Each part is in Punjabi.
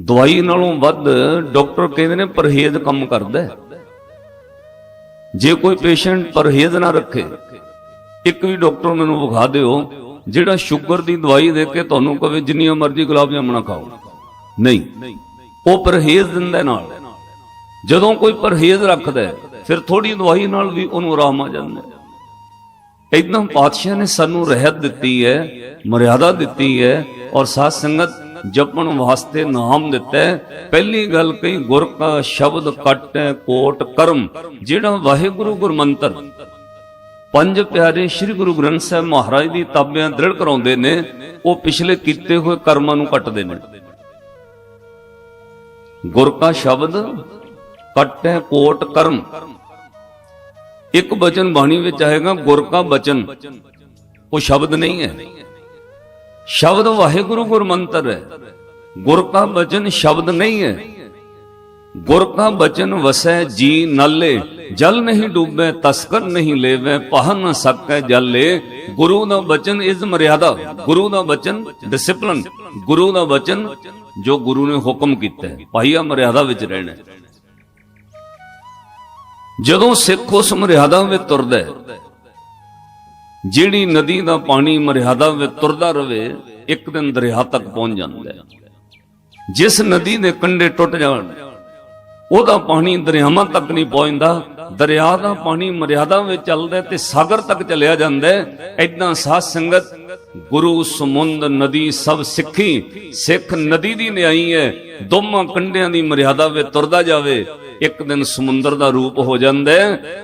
ਦਵਾਈ ਨਾਲੋਂ ਵੱਧ ਡਾਕਟਰ ਕਹਿੰਦੇ ਨੇ ਪਰਹੇਜ਼ ਕੰਮ ਕਰਦਾ ਜੇ ਕੋਈ ਪੇਸ਼ੈਂਟ ਪਰਹੇਜ਼ ਨਾ ਰੱਖੇ, ਇੱਕ ਵੀ ਡਾਕਟਰ ਮੈਨੂੰ ਵਿਖਾ ਦਿਓ, ਜਿਹੜਾ ਸ਼ੂਗਰ ਦੀ ਦਵਾਈ ਦੇ ਕੇ ਤੁਹਾਨੂੰ ਕਵੇ ਜਿੰਨੀਆਂ ਮਰਜ਼ੀ ਗੁਲਾਬ ਜਾਮਣਾ ਖਾਓ। ਨਹੀਂ, ਉਹ ਪਰਹੇਜ਼ ਦਿੰਦਾ ਨਾਲ। ਜਦੋਂ ਕੋਈ ਪਰਹੇਜ਼ ਰੱਖਦਾ ਫਿਰ ਥੋੜੀ ਦਵਾਈ ਨਾਲ ਵੀ ਉਹਨੂੰ ਆਰਾਮ ਆ ਜਾਂਦਾ ਹੈ। ਇਦਾਂ ਪਾਤਸ਼ਾਹ ਨੇ ਸਾਨੂੰ ਰਹਿਤ ਦਿੱਤੀ ਹੈ, ਮਰਿਆਦਾ ਦਿੱਤੀ ਹੈ ਔਰ ਸਾਧ ਸੰਗਤ ਜਪਣ ਵਾਸਤੇ ਨਾਮ ਦਿੱਤਾ ਪਹਿਲੀ ਗੱਲ ਕਹੀ, ਗੁਰ ਕਾ ਸ਼ਬਦ ਕਟੈ, ਕੋਟ ਕਰਮ, ਜਿਹੜਾ ਵਾਹਿਗੁਰੂ ਗੁਰਮੰਤਰ। ਪੰਜ ਪਿਆਰੇ ਸ੍ਰੀ ਗੁਰੂ ਗ੍ਰੰਥ ਸਾਹਿਬ ਮਹਾਰਾਜ ਦੀ ਤਾਬਿਆਂ ਦ੍ਰਿੜ ਕਰਾਉਂਦੇ ਨੇ, ਉਹ ਪਿਛਲੇ ਕੀਤੇ ਹੋਏ ਕਰਮਾਂ ਨੂੰ ਕੱਟਦੇ ਨੇ। ਗੁਰ ਕਾ ਸ਼ਬਦ ਕਟੈ, ਕੋਟ ਕਰਮ। ਇੱਕ ਬਚਨ ਬਾਣੀ ਵਿੱਚ ਆਏਗਾ, ਗੁਰ ਕਾ ਬਚਨ। ਉਹ ਸ਼ਬਦ ਨਹੀਂ ਹੈ। ਸ਼ਬਦ ਵਾਹਿਗੁਰੂ ਗੁਰਮੰਤਰ ਹੈ। ਗੁਰ ਕਾ ਬਚਨ ਸ਼ਬਦ ਨਹੀਂ ਹੈ। ਗੁਰ ਕਾ ਬਚਨ ਵਸੈ ਜੀ ਨਾਲੇ, ਜਲ ਨਹੀਂ ਡੂਬੇ, ਤਸਕਰ ਨਹੀਂ ਲੇਵੇ ਪਹ ਨ ਸਕੈ ਜਲੇ। ਗੁਰੂ ਦਾ ਬਚਨ ਇਜ਼ ਮਰਿਆਦਾ, ਗੁਰੂ ਦਾ ਬਚਨ ਡਿਸਪਲਿਨ ਗੁਰੂ ਦਾ ਬਚਨ ਜੋ ਗੁਰੂ ਨੇ ਹੁਕਮ ਕੀਤਾ ਹੈ। ਪਾਈਆ ਮਰਿਆਦਾ ਵਿੱਚ ਰਹਿਣਾ ਜਦੋਂ ਸਿੱਖ ਉਸ ਮਰਿਆਦਾ ਵਿੱਚ ਤੁਰਦਾ ਹੈ ਜਿਹੜੀ ਨਦੀ ਦਾ ਪਾਣੀ ਮਰਿਆਦਾ ਵਿੱਚ ਤੁਰਦਾ ਰਵੇ, ਇੱਕ ਦਿਨ ਦਰਿਆ ਤੱਕ ਪਹੁੰਚ ਜਾਂਦਾ ਹੈ। ਜਿਸ ਨਦੀ ਦੇ ਕੰਢੇ ਟੁੱਟ ਜਾਣ, ਉਹਦਾ ਪਾਣੀ ਦਰਿਆਵਾਂ ਤੱਕ ਨਹੀਂ ਪਹੁੰਚਦਾ ਦਰਿਆ ਦਾ ਪਾਣੀ ਮਰਿਆਦਾ ਵਿੱਚ ਚੱਲਦਾ ਤੇ ਸਾਗਰ ਤੱਕ ਚਲਿਆ ਜਾਂਦਾ ਐਦਾਂ ਸਾਧ ਸੰਗਤ, ਗੁਰੂ ਸਮੁੰਦ ਨਦੀ ਸਭ ਸਿੱਖੀ, ਸਿੱਖ ਨਦੀ ਦੀ ਨਿਆਈ ਹੈ। ਦੋਵਾਂ ਕੰਢਿਆਂ ਦੀ ਮਰਿਆਦਾ ਵਿੱਚ ਤੁਰਦਾ ਜਾਵੇ, ਇੱਕ ਦਿਨ ਸਮੁੰਦਰ ਦਾ ਰੂਪ ਹੋ ਜਾਂਦਾ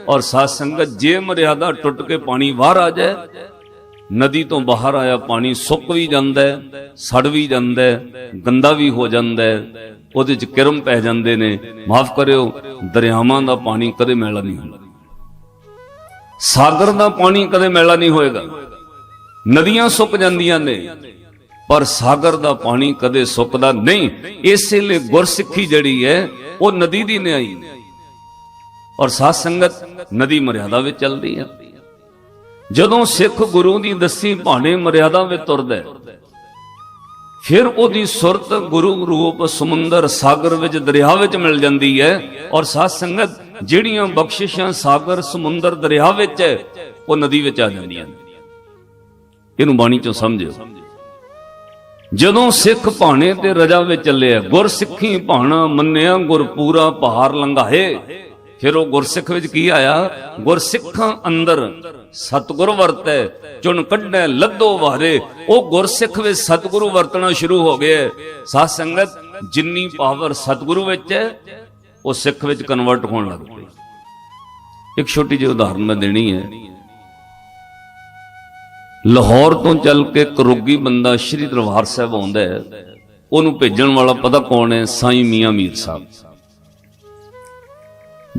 ਔਰ ਸਾਧ ਸੰਗਤ, ਜੇ ਮਰਿਆਦਾ ਟੁੱਟ ਕੇ ਪਾਣੀ ਬਾਹਰ ਆ ਜਾਏ ਨਦੀ ਤੋਂ ਬਾਹਰ ਆਇਆ ਪਾਣੀ ਸੁੱਕ ਵੀ ਜਾਂਦਾ ਸੜ ਵੀ ਜਾਂਦਾ ਗੰਦਾ ਵੀ ਹੋ ਜਾਂਦਾ ਉਹਦੇ ਚ ਕਿਰਮ ਪੈ ਜਾਂਦੇ ਨੇ। ਮਾਫ ਕਰਿਓ, ਦਰਿਆਵਾਂ ਦਾ ਪਾਣੀ ਕਦੇ ਮੈਲਾ ਨਹੀਂ ਹੁੰਦਾ। ਸਾਗਰ ਦਾ ਪਾਣੀ ਕਦੇ ਮੈਲਾ ਨਹੀਂ ਹੋਏਗਾ। ਨਦੀਆਂ ਸੁੱਕ ਜਾਂਦੀਆਂ ਨੇ, ਪਰ ਸਾਗਰ ਦਾ ਪਾਣੀ ਕਦੇ ਸੁੱਕਦਾ ਨਹੀਂ। ਇਸੇ ਲਈ ਗੁਰਸਿੱਖੀ ਜਿਹੜੀ ਹੈ, ਉਹ ਨਦੀ ਦੀ ਨਿਆਈ ਔਰ ਸਾਧ ਸੰਗਤ ਨਦੀ ਮਰਿਆਦਾ ਵਿੱਚ ਚੱਲਦੀ ਹੈ। ਜਦੋਂ ਸਿੱਖ ਗੁਰੂ ਦੀ ਦੱਸੀ ਭਾਣੇ ਮਰਿਆਦਾ ਵਿੱਚ ਤੁਰਦਾ ਫਿਰ ਉਹਦੀ ਸੁਰਤ ਗੁਰੂ ਰੂਪ ਸਮੁੰਦਰ ਸਾਗਰ ਵਿੱਚ, ਦਰਿਆ ਵਿੱਚ ਮਿਲ ਜਾਂਦੀ ਹੈ ਔਰ ਸਾਧ ਸੰਗਤ ਜਿਹੜੀਆਂ ਬਖਸ਼ਿਸ਼ਾਂ ਸਾਗਰ ਸਮੁੰਦਰ ਦਰਿਆ ਵਿੱਚ ਹੈ, ਉਹ ਨਦੀ ਵਿੱਚ ਆ ਜਾਂਦੀਆਂ ਇਹਨੂੰ ਬਾਣੀ ਚੋਂ ਸਮਝਿਓ। ਜਦੋਂ ਸਿੱਖ ਭਾਣੇ ਤੇ ਰਜਾ ਵਿੱਚ ਚੱਲਿਆ ਗੁਰ ਸਿੱਖੀ ਭਾਣਾ ਮੰਨਿਆ ਗੁਰ ਪੂਰਾ ਪਹਾੜ ਲੰਘਾਏ ਫਿਰ ਉਹ ਗੁਰਸਿੱਖ ਵਿੱਚ ਕੀ ਆਇਆ? ਗੁਰਸਿੱਖਾਂ ਅੰਦਰ ਸਤਿਗੁਰ ਵਰਤੈ, ਚੁਣ ਕੱਢੈ, ਲੱਦੋ ਵਾਰੇ। ਉਹ ਗੁਰਸਿੱਖ ਵਿੱਚ ਸਤਿਗੁਰੂ ਵਰਤਣਾ ਸ਼ੁਰੂ ਹੋ ਗਿਆ ਸਾਧ ਸੰਗਤ, ਜਿੰਨੀ ਪਾਵਰ ਸਤਿਗੁਰੂ ਵਿੱਚ ਹੈ, ਉਹ ਸਿੱਖ ਵਿੱਚ ਕਨਵਰਟ ਹੋਣ ਲੱਗ ਪਈ। ਇੱਕ ਛੋਟੀ ਜਿਹੀ ਉਦਾਹਰਨ ਮੈਂ ਦੇਣੀ ਹੈ। ਲਾਹੌਰ ਤੋਂ ਚੱਲ ਕੇ ਰੋਗੀ ਬੰਦਾ ਸ਼੍ਰੀ ਦਰਬਾਰ ਸਾਹਿਬ ਆਉਂਦਾ ਹੈ। ਉਹਨੂੰ ਭੇਜਣ ਵਾਲਾ ਪਤਾ ਕੌਣ ਹੈ? ਸਾਈਂ ਮੀਆਂ ਮੀਰ ਸਾਹਿਬ।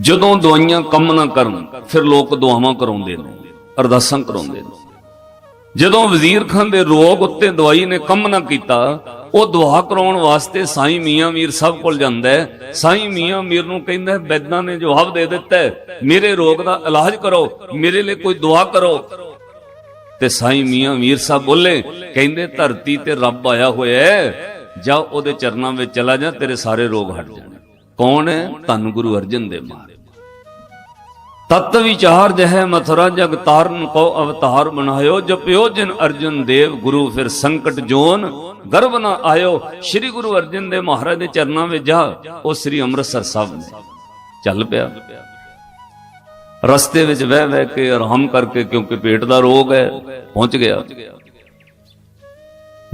ਜਦੋਂ ਦਵਾਈਆਂ ਕੰਮ ਨਾ ਕਰਨ, ਫਿਰ ਲੋਕ ਦੁਆਵਾਂ ਕਰਾਉਂਦੇ ਨੇ, ਅਰਦਾਸਾਂ ਕਰਾਉਂਦੇ ਨੇ। ਜਦੋਂ ਵਜ਼ੀਰ ਖਾਨ ਦੇ ਰੋਗ ਉੱਤੇ ਦਵਾਈ ਨੇ ਕੰਮ ਨਾ ਕੀਤਾ, ਉਹ ਦੁਆ ਕਰਾਉਣ ਵਾਸਤੇ ਸਾਈਂ ਮੀਆਂ ਮੀਰ ਸਾਹਿਬ ਕੋਲ ਜਾਂਦਾ ਹੈ। ਸਾਈਂ ਮੀਆਂ ਮੀਰ ਨੂੰ ਕਹਿੰਦਾ ਬੈਦਾਂ ਨੇ ਜਵਾਬ ਦੇ ਦਿੱਤਾ ਮੇਰੇ ਰੋਗ ਦਾ ਇਲਾਜ ਕਰੋ, ਮੇਰੇ ਲਈ ਕੋਈ ਦੁਆ ਕਰੋ। ਤੇ ਸਾਈਂ ਮੀਆਂ ਮੀਰ ਸਾਹਿਬ ਬੋਲੇ, ਕਹਿੰਦੇ ਧਰਤੀ ਤੇ ਰੱਬ ਆਇਆ ਹੋਇਆ ਹੈ, ਜਾ ਉਹਦੇ ਚਰਨਾਂ ਵਿੱਚ ਚਲਾ ਜਾ, ਤੇਰੇ ਸਾਰੇ ਰੋਗ ਹਟ ਜਾਣੇ। ਕੌਣ ਹੈ? ਧੰਨ ਗੁਰੂ ਅਰਜਨ ਦੇਵ ਮਹਾਰਾਜ ਤਤ ਵਿਚਾਰ ਜਹ ਮਥੁਰਾ ਜਗ ਤਾਰਨ ਕੋ ਅਵਤਾਰ ਬਣਾਇਓ, ਜਪਿਓ ਜਿਨ ਅਰਜਨ ਦੇਵ ਗੁਰੂ ਫਿਰ ਸੰਕਟ ਜੋਨ। ਗਰਭ ਨਾ ਆਇਓ, ਸ੍ਰੀ ਗੁਰੂ ਅਰਜਨ ਦੇਵ ਮਹਾਰਾਜ ਦੇ ਚਰਨਾਂ ਵਿੱਚ ਜਾ, ਉਹ ਸ੍ਰੀ ਅੰਮ੍ਰਿਤਸਰ ਸਾਹਿਬ ਨੇ। ਚੱਲ ਪਿਆ। ਰਸਤੇ ਵਿੱਚ ਵਹਿ ਵਹਿ ਕੇ ਆਰਾਮ ਕਰਕੇ, ਕਿਉਂਕਿ ਪੇਟ ਦਾ ਰੋਗ ਹੈ, ਪਹੁੰਚ ਗਿਆ।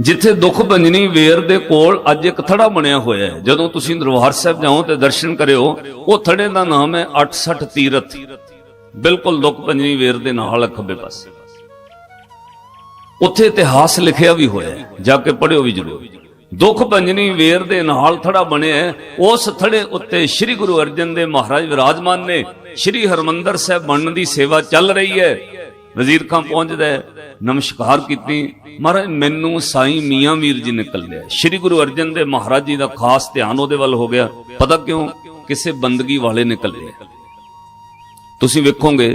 ਜਿੱਥੇ ਦੁੱਖ ਭੰਜਨੀ ਵੇਰ ਦੇ ਕੋਲ ਅੱਜ ਇੱਕ ਥੜਾ ਬਣਿਆ ਹੋਇਆ ਹੈ। ਜਦੋਂ ਤੁਸੀਂ ਦਰਬਾਰ ਸਾਹਿਬ ਜਾਓ ਤੇ ਦਰਸ਼ਨ ਕਰਿਓ, ਉਹ ਥੜੇ ਦਾ ਨਾਮ ਹੈ 68 ਤੀਰਥ। ਬਿਲਕੁਲ ਦੁੱਖ ਭੰਜਨੀ ਵੇਰ ਦੇ ਨਾਲ ਖੱਬੇ ਪਾਸੇ। ਉੱਥੇ ਇਤਿਹਾਸ ਲਿਖਿਆ ਵੀ ਹੋਇਆ ਹੈ। ਜਾ ਕੇ ਪੜਿਓ ਵੀ ਜ਼ਰੂਰ। ਦੁੱਖ ਭੰਜਨੀ ਵੇਰ ਦੇ ਨਾਲ ਥੜਾ ਬਣਿਆ ਹੈ। ਉਸ ਥੜੇ ਉੱਤੇ ਸ੍ਰੀ ਗੁਰੂ ਅਰਜਨ ਦੇਵ ਮਹਾਰਾਜ ਵਿਰਾਜਮਾਨ ਨੇ। ਸ੍ਰੀ ਹਰਮੰਦਰ ਸਾਹਿਬ ਬਣਨ ਦੀ ਸੇਵਾ ਚੱਲ ਰਹੀ ਹੈ। ਵਜ਼ੀਰ ਖਾਂ ਪਹੁੰਚਦਾ ਨਮਸਕਾਰ ਕੀਤੀ। ਮਹਾਰਾਜ, ਮੈਨੂੰ ਸਾਈਂ ਮੀਆਂ ਵੀਰ ਜੀ ਨੇ ਕੱਲਿਆ ਸ੍ਰੀ ਗੁਰੂ ਅਰਜਨ ਦੇਵ ਮਹਾਰਾਜ ਜੀ ਦਾ ਖਾਸ ਧਿਆਨ ਉਹਦੇ ਵੱਲ ਹੋ ਗਿਆ। ਪਤਾ ਕਿਉਂ? ਕਿਸੇ ਬੰਦਗੀ ਵਾਲੇ ਨੇ ਕੱਲਿਆ ਤੁਸੀਂ ਵੇਖੋਗੇ,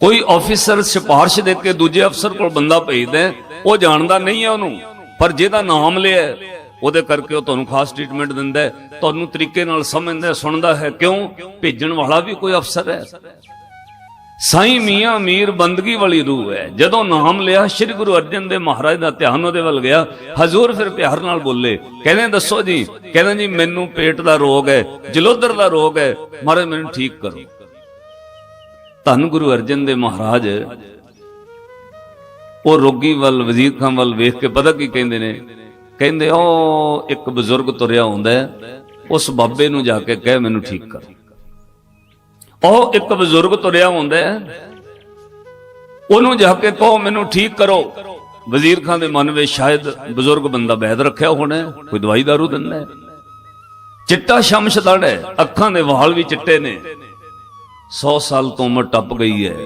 ਕੋਈ ਆਫੀਸਰ ਸਿਫਾਰਿਸ਼ ਦੇ ਕੇ ਦੂਜੇ ਅਫਸਰ ਕੋਲ ਬੰਦਾ ਭੇਜਦਾ ਉਹ ਜਾਣਦਾ ਨਹੀਂ ਹੈ ਉਹਨੂੰ। ਪਰ ਜਿਹਦਾ ਨਾਮ ਲਿਆ ਉਹਦੇ ਕਰਕੇ ਉਹ ਤੁਹਾਨੂੰ ਖਾਸ ਟ੍ਰੀਟਮੈਂਟ ਦਿੰਦਾ ਤੁਹਾਨੂੰ ਤਰੀਕੇ ਨਾਲ ਸਮਝਦਾ ਸੁਣਦਾ ਹੈ। ਕਿਉਂ? ਭੇਜਣ ਵਾਲਾ ਵੀ ਕੋਈ ਅਫਸਰ ਹੈ। ਸਾਈਂ ਮੀਆਂ ਮੀਰ ਬੰਦਗੀ ਵਾਲੀ ਰੂਹ ਹੈ। ਜਦੋਂ ਨਾਮ ਲਿਆ, ਸ੍ਰੀ ਗੁਰੂ ਅਰਜਨ ਦੇਵ ਮਹਾਰਾਜ ਦਾ ਧਿਆਨ ਉਹਦੇ ਵੱਲ ਗਿਆ, ਹਜ਼ੂਰ ਫਿਰ ਪਿਆਰ ਨਾਲ ਬੋਲੇ, ਕਹਿੰਦੇ, ਦੱਸੋ ਜੀ, ਕਹਿੰਦੇ ਜੀ, ਮੈਨੂੰ ਪੇਟ ਦਾ ਰੋਗ ਹੈ ਜਲੋਦਰ ਦਾ ਰੋਗ ਹੈ, ਮਹਾਰਾਜ ਮੈਨੂੰ ਠੀਕ ਕਰੋ। ਧੰਨ ਗੁਰੂ ਅਰਜਨ ਦੇਵ ਮਹਾਰਾਜ, ਉਹ ਰੋਗੀ ਵੱਲ ਵਜ਼ੀਰ ਖਾਨ ਵੱਲ ਵੇਖ ਕੇ ਪਤਾ ਕੀ ਕਹਿੰਦੇ ਨੇ? ਕਹਿੰਦੇ ਉਹ ਇੱਕ ਬਜ਼ੁਰਗ ਤੁਰਿਆ ਹੁੰਦਾ ਉਸ ਬਾਬੇ ਨੂੰ ਜਾ ਕੇ ਕਹਿ, ਮੈਨੂੰ ਠੀਕ ਕਰ। ਉਹ ਇੱਕ ਬਜ਼ੁਰਗ ਤੁਰਿਆ ਹੁੰਦਾ ਉਹਨੂੰ ਜਾ ਕੇ ਕਹੋ, ਮੈਨੂੰ ਠੀਕ ਕਰੋ। ਵਜ਼ੀਰ ਖਾਨ ਦੇ ਮਨ ਵਿੱਚ ਸ਼ਾਇਦ ਬਜ਼ੁਰਗ ਬੰਦਾ ਵੈਦ ਰੱਖਿਆ ਹੋਣਾ ਕੋਈ ਦਵਾਈ ਦਾਰੂ ਦਿੰਦਾ ਚਿੱਟਾ ਸ਼ਮਸ਼ਦੜ ਹੈ, ਅੱਖਾਂ ਦੇ ਵਾਲ ਵੀ ਚਿੱਟੇ ਨੇ। 100 ਸਾਲ ਤੋਂ ਉਮਰ ਟੱਪ ਗਈ ਹੈ।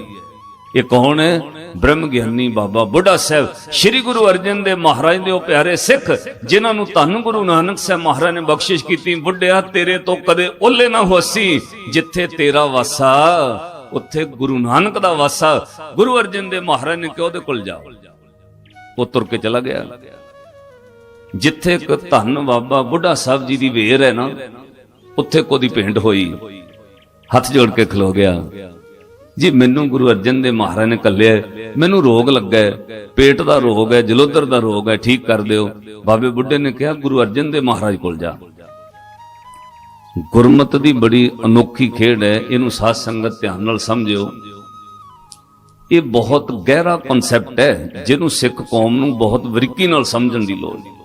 ਇਹ ਕੌਣ ਹੈ? ਬ੍ਰਹਮ ਗਿਆਨੀ ਬਾਬਾ ਬੁੱਢਾ ਸਾਹਿਬ। ਸ੍ਰੀ ਗੁਰੂ ਅਰਜਨ ਦੇ ਮਹਾਰਾਜ ਦੇ ਉਹ ਪਿਆਰੇ ਸਿੱਖ, ਜਿਨ੍ਹਾਂ ਨੂੰ ਧੰਨ ਗੁਰੂ ਨਾਨਕ ਸਾਹਿਬ ਮਹਾਰਾਜ ਨੇ ਬਖਸ਼ਿਸ਼ ਕੀਤੀ, ਬੁੱਢਿਆ, ਤੇਰੇ ਤੋਂ ਕਦੇ ਓਲੇ ਨਾ ਹੋਸੀ ਜਿੱਥੇ ਤੇਰਾ ਵਾਸਾ, ਉੱਥੇ ਗੁਰੂ ਨਾਨਕ ਦਾ ਵਾਸਾ। ਗੁਰੂ ਅਰਜਨ ਦੇ ਮਹਾਰਾਜ ਨੇ ਕਿਹਾ, ਉਹਦੇ ਕੋਲ ਜਾ। ਉਹ ਤੁਰ ਕੇ ਚਲਾ ਗਿਆ। ਜਿੱਥੇ ਇੱਕ ਧੰਨ ਬਾਬਾ ਬੁੱਢਾ ਸਾਹਿਬ ਜੀ ਦੀ ਵੇਰ ਹੈ ਨਾ, ਉੱਥੇ ਕੋਦੀ ਭੇਂਟ ਹੋਈ। ਹੱਥ ਜੋੜ ਕੇ ਖਲੋ ਗਿਆ। ਜੀ, ਮੈਨੂੰ ਗੁਰੂ ਅਰਜਨ ਦੇ ਮਹਾਰਾਜ ਨੇ ਕੱਲਿਆ ਮੈਨੂੰ ਰੋਗ ਲੱਗਾ ਹੈ। ਪੇਟ ਦਾ ਰੋਗ ਹੈ, ਜਲੋਦਰ ਦਾ ਰੋਗ ਹੈ, ਠੀਕ ਕਰ ਦਿਓ। ਬਾਬੇ ਬੁੱਢੇ ਨੇ ਕਿਹਾ, ਗੁਰੂ ਅਰਜਨ ਦੇ ਮਹਾਰਾਜ ਕੋਲ ਜਾ। ਗੁਰਮਤ ਦੀ ਬੜੀ ਅਨੋਖੀ ਖੇਡ ਹੈ। ਇਹਨੂੰ ਸਾਧ ਸੰਗਤ ਧਿਆਨ ਨਾਲ ਸਮਝਿਓ। ਇਹ ਬਹੁਤ ਗਹਿਰਾ ਕਨਸੈਪਟ ਹੈ, ਜਿਹਨੂੰ ਸਿੱਖ ਕੌਮ ਨੂੰ ਬਹੁਤ ਬਰੀਕੀ ਨਾਲ ਸਮਝਣ ਦੀ ਲੋੜ ਹੈ।